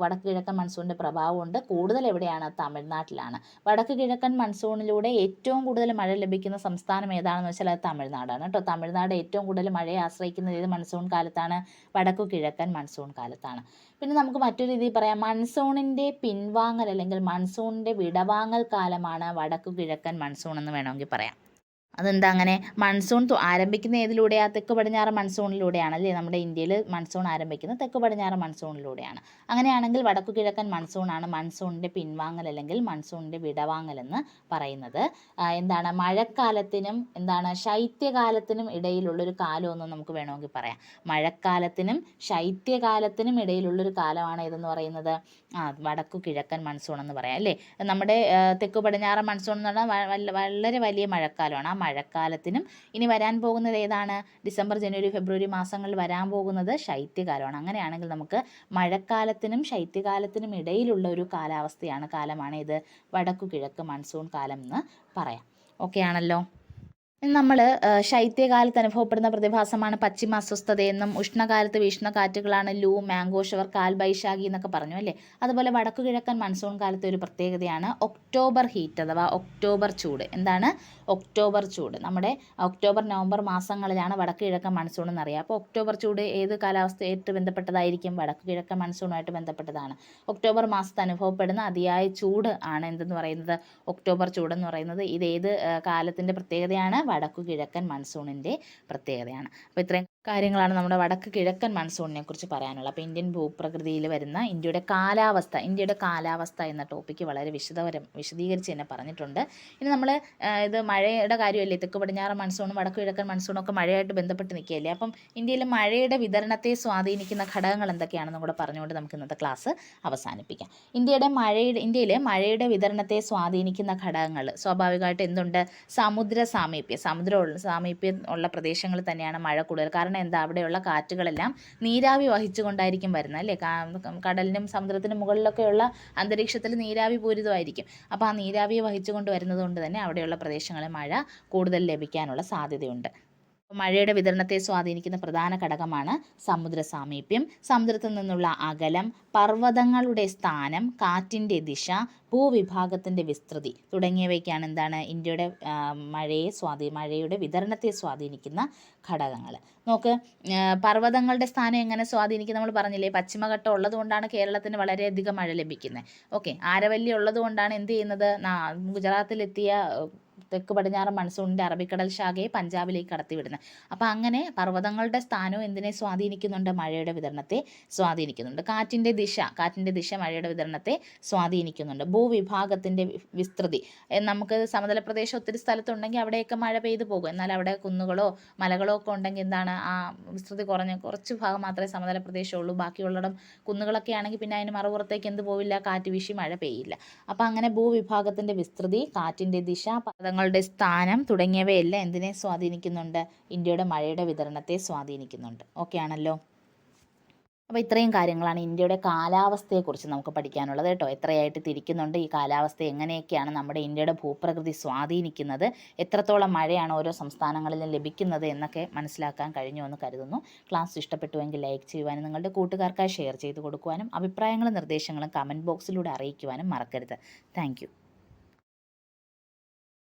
വടക്ക് കിഴക്കൻ മൺസൂണിന്റെ പ്രഭാവമുണ്ട്. കൂടുതൽ എവിടെയാണ്? തമിഴ്നാട്ടിലാണ്. വടക്ക് കിഴക്കൻ മൺസൂണിലൂടെ ഏറ്റവും കൂടുതൽ മഴ ലഭിക്കുന്ന സംസ്ഥാനം ഏതാണെന്ന് വെച്ചാൽ അത് തമിഴ്നാടാണ്. കേട്ടോ തമിഴ്നാട് ഏറ്റവും കൂടുതൽ മഴയെ ആശ്രയിക്കുന്നത് ഏത് മൺസൂൺ കാലത്താണ് വടക്കു കിഴക്കൻ മൺസൂൺ കാലത്താണ്. പിന്നെ നമുക്ക് മറ്റൊരു രീതിയിൽ പറയാം. മൺസൂണിന്റെ പിൻവാങ്ങൽ അല്ലെങ്കിൽ മൺസൂണിന്റെ വിടവാങ്ങൽ കാലമാണ് വടക്കു കിഴക്കൻ മൺസൂൺ എന്ന് വേണമെങ്കിൽ പറയാം. അതെന്താ അങ്ങനെ? മൺസൂൺ ആരംഭിക്കുന്ന ഏതിലൂടെയാണ് തെക്ക് പടിഞ്ഞാറ് മൺസൂണിലൂടെയാണ് അല്ലേ? നമ്മുടെ ഇന്ത്യയിൽ മൺസൂൺ ആരംഭിക്കുന്നത് തെക്ക് പടിഞ്ഞാറ് മൺസൂണിലൂടെയാണ്. അങ്ങനെയാണെങ്കിൽ വടക്കു കിഴക്കൻ മൺസൂണാണ് മൺസൂണിന്റെ പിൻവാങ്ങൽ അല്ലെങ്കിൽ മൺസൂണിന്റെ വിടവാങ്ങൽ എന്ന് പറയുന്നത്. എന്താണ്? മഴക്കാലത്തിനും എന്താണ്? ശൈത്യകാലത്തിനും ഇടയിലുള്ളൊരു കാലമെന്ന് നമുക്ക് വേണമെങ്കിൽ പറയാം. മഴക്കാലത്തിനും ശൈത്യകാലത്തിനും ഇടയിലുള്ളൊരു കാലമാണ് ഇതെന്ന് പറയുന്നത്? ആ വടക്കു കിഴക്കൻ മൺസൂൺ എന്ന് പറയാം അല്ലേ? നമ്മുടെ തെക്കു പടിഞ്ഞാറൻ മൺസൂൺ എന്ന് പറഞ്ഞാൽ വളരെ വലിയ മഴക്കാലമാണ്. ആ മഴക്കാലത്തിനും ഇനി വരാൻ പോകുന്നത് ഏതാണ്? ഡിസംബർ ജനുവരി ഫെബ്രുവരി മാസങ്ങളിൽ വരാൻ പോകുന്നത് ശൈത്യകാലമാണ്. അങ്ങനെയാണെങ്കിൽ നമുക്ക് മഴക്കാലത്തിനും ശൈത്യകാലത്തിനും ഇടയിലുള്ള ഒരു കാലാവസ്ഥയാണ് കാലമാണ് ഇത് വടക്കു കിഴക്ക് മൺസൂൺ കാലം എന്ന് പറയാം. ഓക്കെ ആണല്ലോ? നമ്മൾ ശൈത്യകാലത്ത് അനുഭവപ്പെടുന്ന പ്രതിഭാസമാണ് പശ്ചിമ അസ്വസ്ഥതയെന്നും ഉഷ്ണകാലത്ത് വീശുന്ന കാറ്റുകളാണ് ലൂ മാംഗോഷവർ കാൽ ബൈശാഖി എന്നൊക്കെ പറഞ്ഞു അല്ലേ? അതുപോലെ വടക്കു കിഴക്കൻ മൺസൂൺ കാലത്തെ ഒരു പ്രത്യേകതയാണ് ഒക്ടോബർ ഹീറ്റ് അഥവാ ഒക്ടോബർ ചൂട്. എന്താണ് ഒക്ടോബർ ചൂട്? നമ്മുടെ ഒക്ടോബർ നവംബർ മാസങ്ങളിലാണ് വടക്കു കിഴക്കൻ മൺസൂൺ എന്നറിയാം. അപ്പോൾ ഒക്ടോബർ ചൂട് ഏത് കാലാവസ്ഥയായിട്ട് ബന്ധപ്പെട്ടതായിരിക്കും? വടക്കു കിഴക്കൻ മൺസൂണുമായിട്ട് ബന്ധപ്പെട്ടതാണ്. ഒക്ടോബർ മാസത്ത് അനുഭവപ്പെടുന്ന അതിയായ ചൂട് ആണ് എന്തെന്ന് പറയുന്നത്? ഒക്ടോബർ ചൂടെന്ന് പറയുന്നത്. ഇത് ഏത് കാലത്തിന്റെ പ്രത്യേകതയാണ് വടക്കു കിഴക്കൻ മൺസൂണിന്റെ പ്രത്യേകതയാണ്. അപ്പോൾ ഇത്രയും കാര്യങ്ങളാണ് നമ്മുടെ വടക്ക് കിഴക്കൻ മൺസൂണിനെ കുറിച്ച് പറയാനുള്ളത്. അപ്പോൾ ഇന്ത്യൻ ഭൂപ്രകൃതിയിൽ വരുന്ന ഇന്ത്യയുടെ കാലാവസ്ഥ ഇന്ത്യയുടെ കാലാവസ്ഥ എന്ന ടോപ്പിക്ക് വളരെ വിശദപരം വിശദീകരിച്ച് തന്നെ പറഞ്ഞിട്ടുണ്ട്. ഇനി നമ്മൾ ഇത് മഴയുടെ കാര്യമല്ലേ? തെക്ക് പടിഞ്ഞാറ് മൺസൂണും വടക്ക് കിഴക്കൻ മൺസൂണും ഒക്കെ മഴയായിട്ട് ബന്ധപ്പെട്ട് നിൽക്കുകയല്ലേ? അപ്പം ഇന്ത്യയിലെ മഴയുടെ വിതരണത്തെ സ്വാധീനിക്കുന്ന ഘടകങ്ങൾ എന്തൊക്കെയാണെന്നും കൂടെ പറഞ്ഞുകൊണ്ട് നമുക്ക് ഇന്നത്തെ ക്ലാസ് അവസാനിപ്പിക്കാം. ഇന്ത്യയുടെ മഴയുടെ ഇന്ത്യയിലെ മഴയുടെ വിതരണത്തെ സ്വാധീനിക്കുന്ന ഘടകങ്ങൾ സ്വാഭാവികമായിട്ട് എന്തുണ്ട്? സമുദ്ര സാമീപ്യം സമുദ്ര സാമീപ്യം ഉള്ള പ്രദേശങ്ങളിൽ തന്നെയാണ് മഴ കൂടുതൽ. കാരണം എന്താ? അവിടെയുള്ള കാറ്റുകളെല്ലാം നീരാവി വഹിച്ചുകൊണ്ടായിരിക്കും വരുന്നത് അല്ലേ? കടലിനും സമുദ്രത്തിനും മുകളിലൊക്കെയുള്ള അന്തരീക്ഷത്തിൽ നീരാവി പൂരിതമായിരിക്കും. അപ്പോൾ ആ നീരാവിയെ വഹിച്ചുകൊണ്ട് വരുന്നത് കൊണ്ട് തന്നെ അവിടെയുള്ള പ്രദേശങ്ങളിൽ മഴ കൂടുതൽ ലഭിക്കാനുള്ള സാധ്യതയുണ്ട്. മഴയുടെ വിതരണത്തെ സ്വാധീനിക്കുന്ന പ്രധാന ഘടകമാണ് സമുദ്ര സാമീപ്യം സമുദ്രത്തിൽ നിന്നുള്ള അകലം പർവതങ്ങളുടെ സ്ഥാനം കാറ്റിന്റെ ദിശ ഭൂവിഭാഗത്തിന്റെ വിസ്തൃതി തുടങ്ങിയവയ്ക്കാണ് എന്താണ് ഇന്ത്യയുടെ മഴയെ സ്വാധീ മഴയുടെ വിതരണത്തെ സ്വാധീനിക്കുന്ന ഘടകങ്ങൾ. നോക്ക് പർവതങ്ങളുടെ സ്ഥാനം എങ്ങനെ സ്വാധീനിക്കും നമ്മൾ പറഞ്ഞില്ലേ? പശ്ചിമഘട്ടം ഉള്ളതുകൊണ്ടാണ് കേരളത്തിന് വളരെയധികം മഴ ലഭിക്കുന്നത്. ഓക്കെ ആരവല്ലി ഉള്ളതുകൊണ്ടാണ് എന്ത് ചെയ്യുന്നത്? ഗുജറാത്തിലെത്തിയ തെക്ക് പടിഞ്ഞാറൻ മൺസൂണിന്റെ അറബിക്കടൽ ശാഖയെ പഞ്ചാബിലേക്ക് കടത്തിവിടുന്നത് അപ്പോൾ അങ്ങനെ പർവതങ്ങളുടെ സ്ഥാനവും എന്തിനെ സ്വാധീനിക്കുന്നുണ്ട്? മഴയുടെ വിതരണത്തെ സ്വാധീനിക്കുന്നുണ്ട്. കാറ്റിന്റെ ദിശ കാറ്റിന്റെ ദിശ മഴയുടെ വിതരണത്തെ സ്വാധീനിക്കുന്നുണ്ട്. ഭൂവിഭാഗത്തിന്റെ വിസ്തൃതി. നമുക്ക് സമതല പ്രദേശം ഒത്തിരി സ്ഥലത്തുണ്ടെങ്കിൽ അവിടെയൊക്കെ മഴ പെയ്തു പോകും. എന്നാൽ അവിടെ കുന്നുകളോ മലകളോ ഒക്കെ ഉണ്ടെങ്കിൽ എന്താണ് ആ വിസ്തൃതി കുറഞ്ഞ കുറച്ച് ഭാഗം മാത്രമേ സമതല പ്രദേശമുള്ളൂ ബാക്കിയുള്ളിടം കുന്നുകളൊക്കെ ആണെങ്കിൽ പിന്നെ അതിന് മറുപുറത്തേക്ക് എന്ത് പോവില്ല? കാറ്റ് വീശി മഴ പെയ്യില്ല. അപ്പോൾ അങ്ങനെ ഭൂവിഭാഗത്തിന്റെ വിസ്തൃതി കാറ്റിന്റെ ദിശ പദങ്ങൾ സ്ഥാനം തുടങ്ങിയവയെല്ലാം എന്തിനെ സ്വാധീനിക്കുന്നുണ്ട്? ഇന്ത്യയുടെ മഴയുടെ വിതരണത്തെ സ്വാധീനിക്കുന്നുണ്ട്. ഓക്കെ ആണല്ലോ. അപ്പോൾ ഇത്രയും കാര്യങ്ങളാണ് ഇന്ത്യയുടെ കാലാവസ്ഥയെക്കുറിച്ച് നമുക്ക് പഠിക്കാനുള്ളത് കേട്ടോ. എത്രയായിട്ട് തിരിക്കുന്നുണ്ട് ഈ കാലാവസ്ഥ എങ്ങനെയൊക്കെയാണ് നമ്മുടെ ഇന്ത്യയുടെ ഭൂപ്രകൃതി സ്വാധീനിക്കുന്നത് എത്രത്തോളം മഴയാണ് ഓരോ സംസ്ഥാനങ്ങളിലും ലഭിക്കുന്നത് എന്നൊക്കെ മനസ്സിലാക്കാൻ കഴിഞ്ഞു എന്ന് കരുതുന്നു. ക്ലാസ് ഇഷ്ടപ്പെട്ടുവെങ്കിൽ ലൈക്ക് ചെയ്യുവാനും നിങ്ങളുടെ കൂട്ടുകാർക്കായി ഷെയർ ചെയ്ത് കൊടുക്കുവാനും അഭിപ്രായങ്ങളും നിർദ്ദേശങ്ങളും കമന്റ് ബോക്സിലൂടെ അറിയിക്കുവാനും മറക്കരുത്. താങ്ക്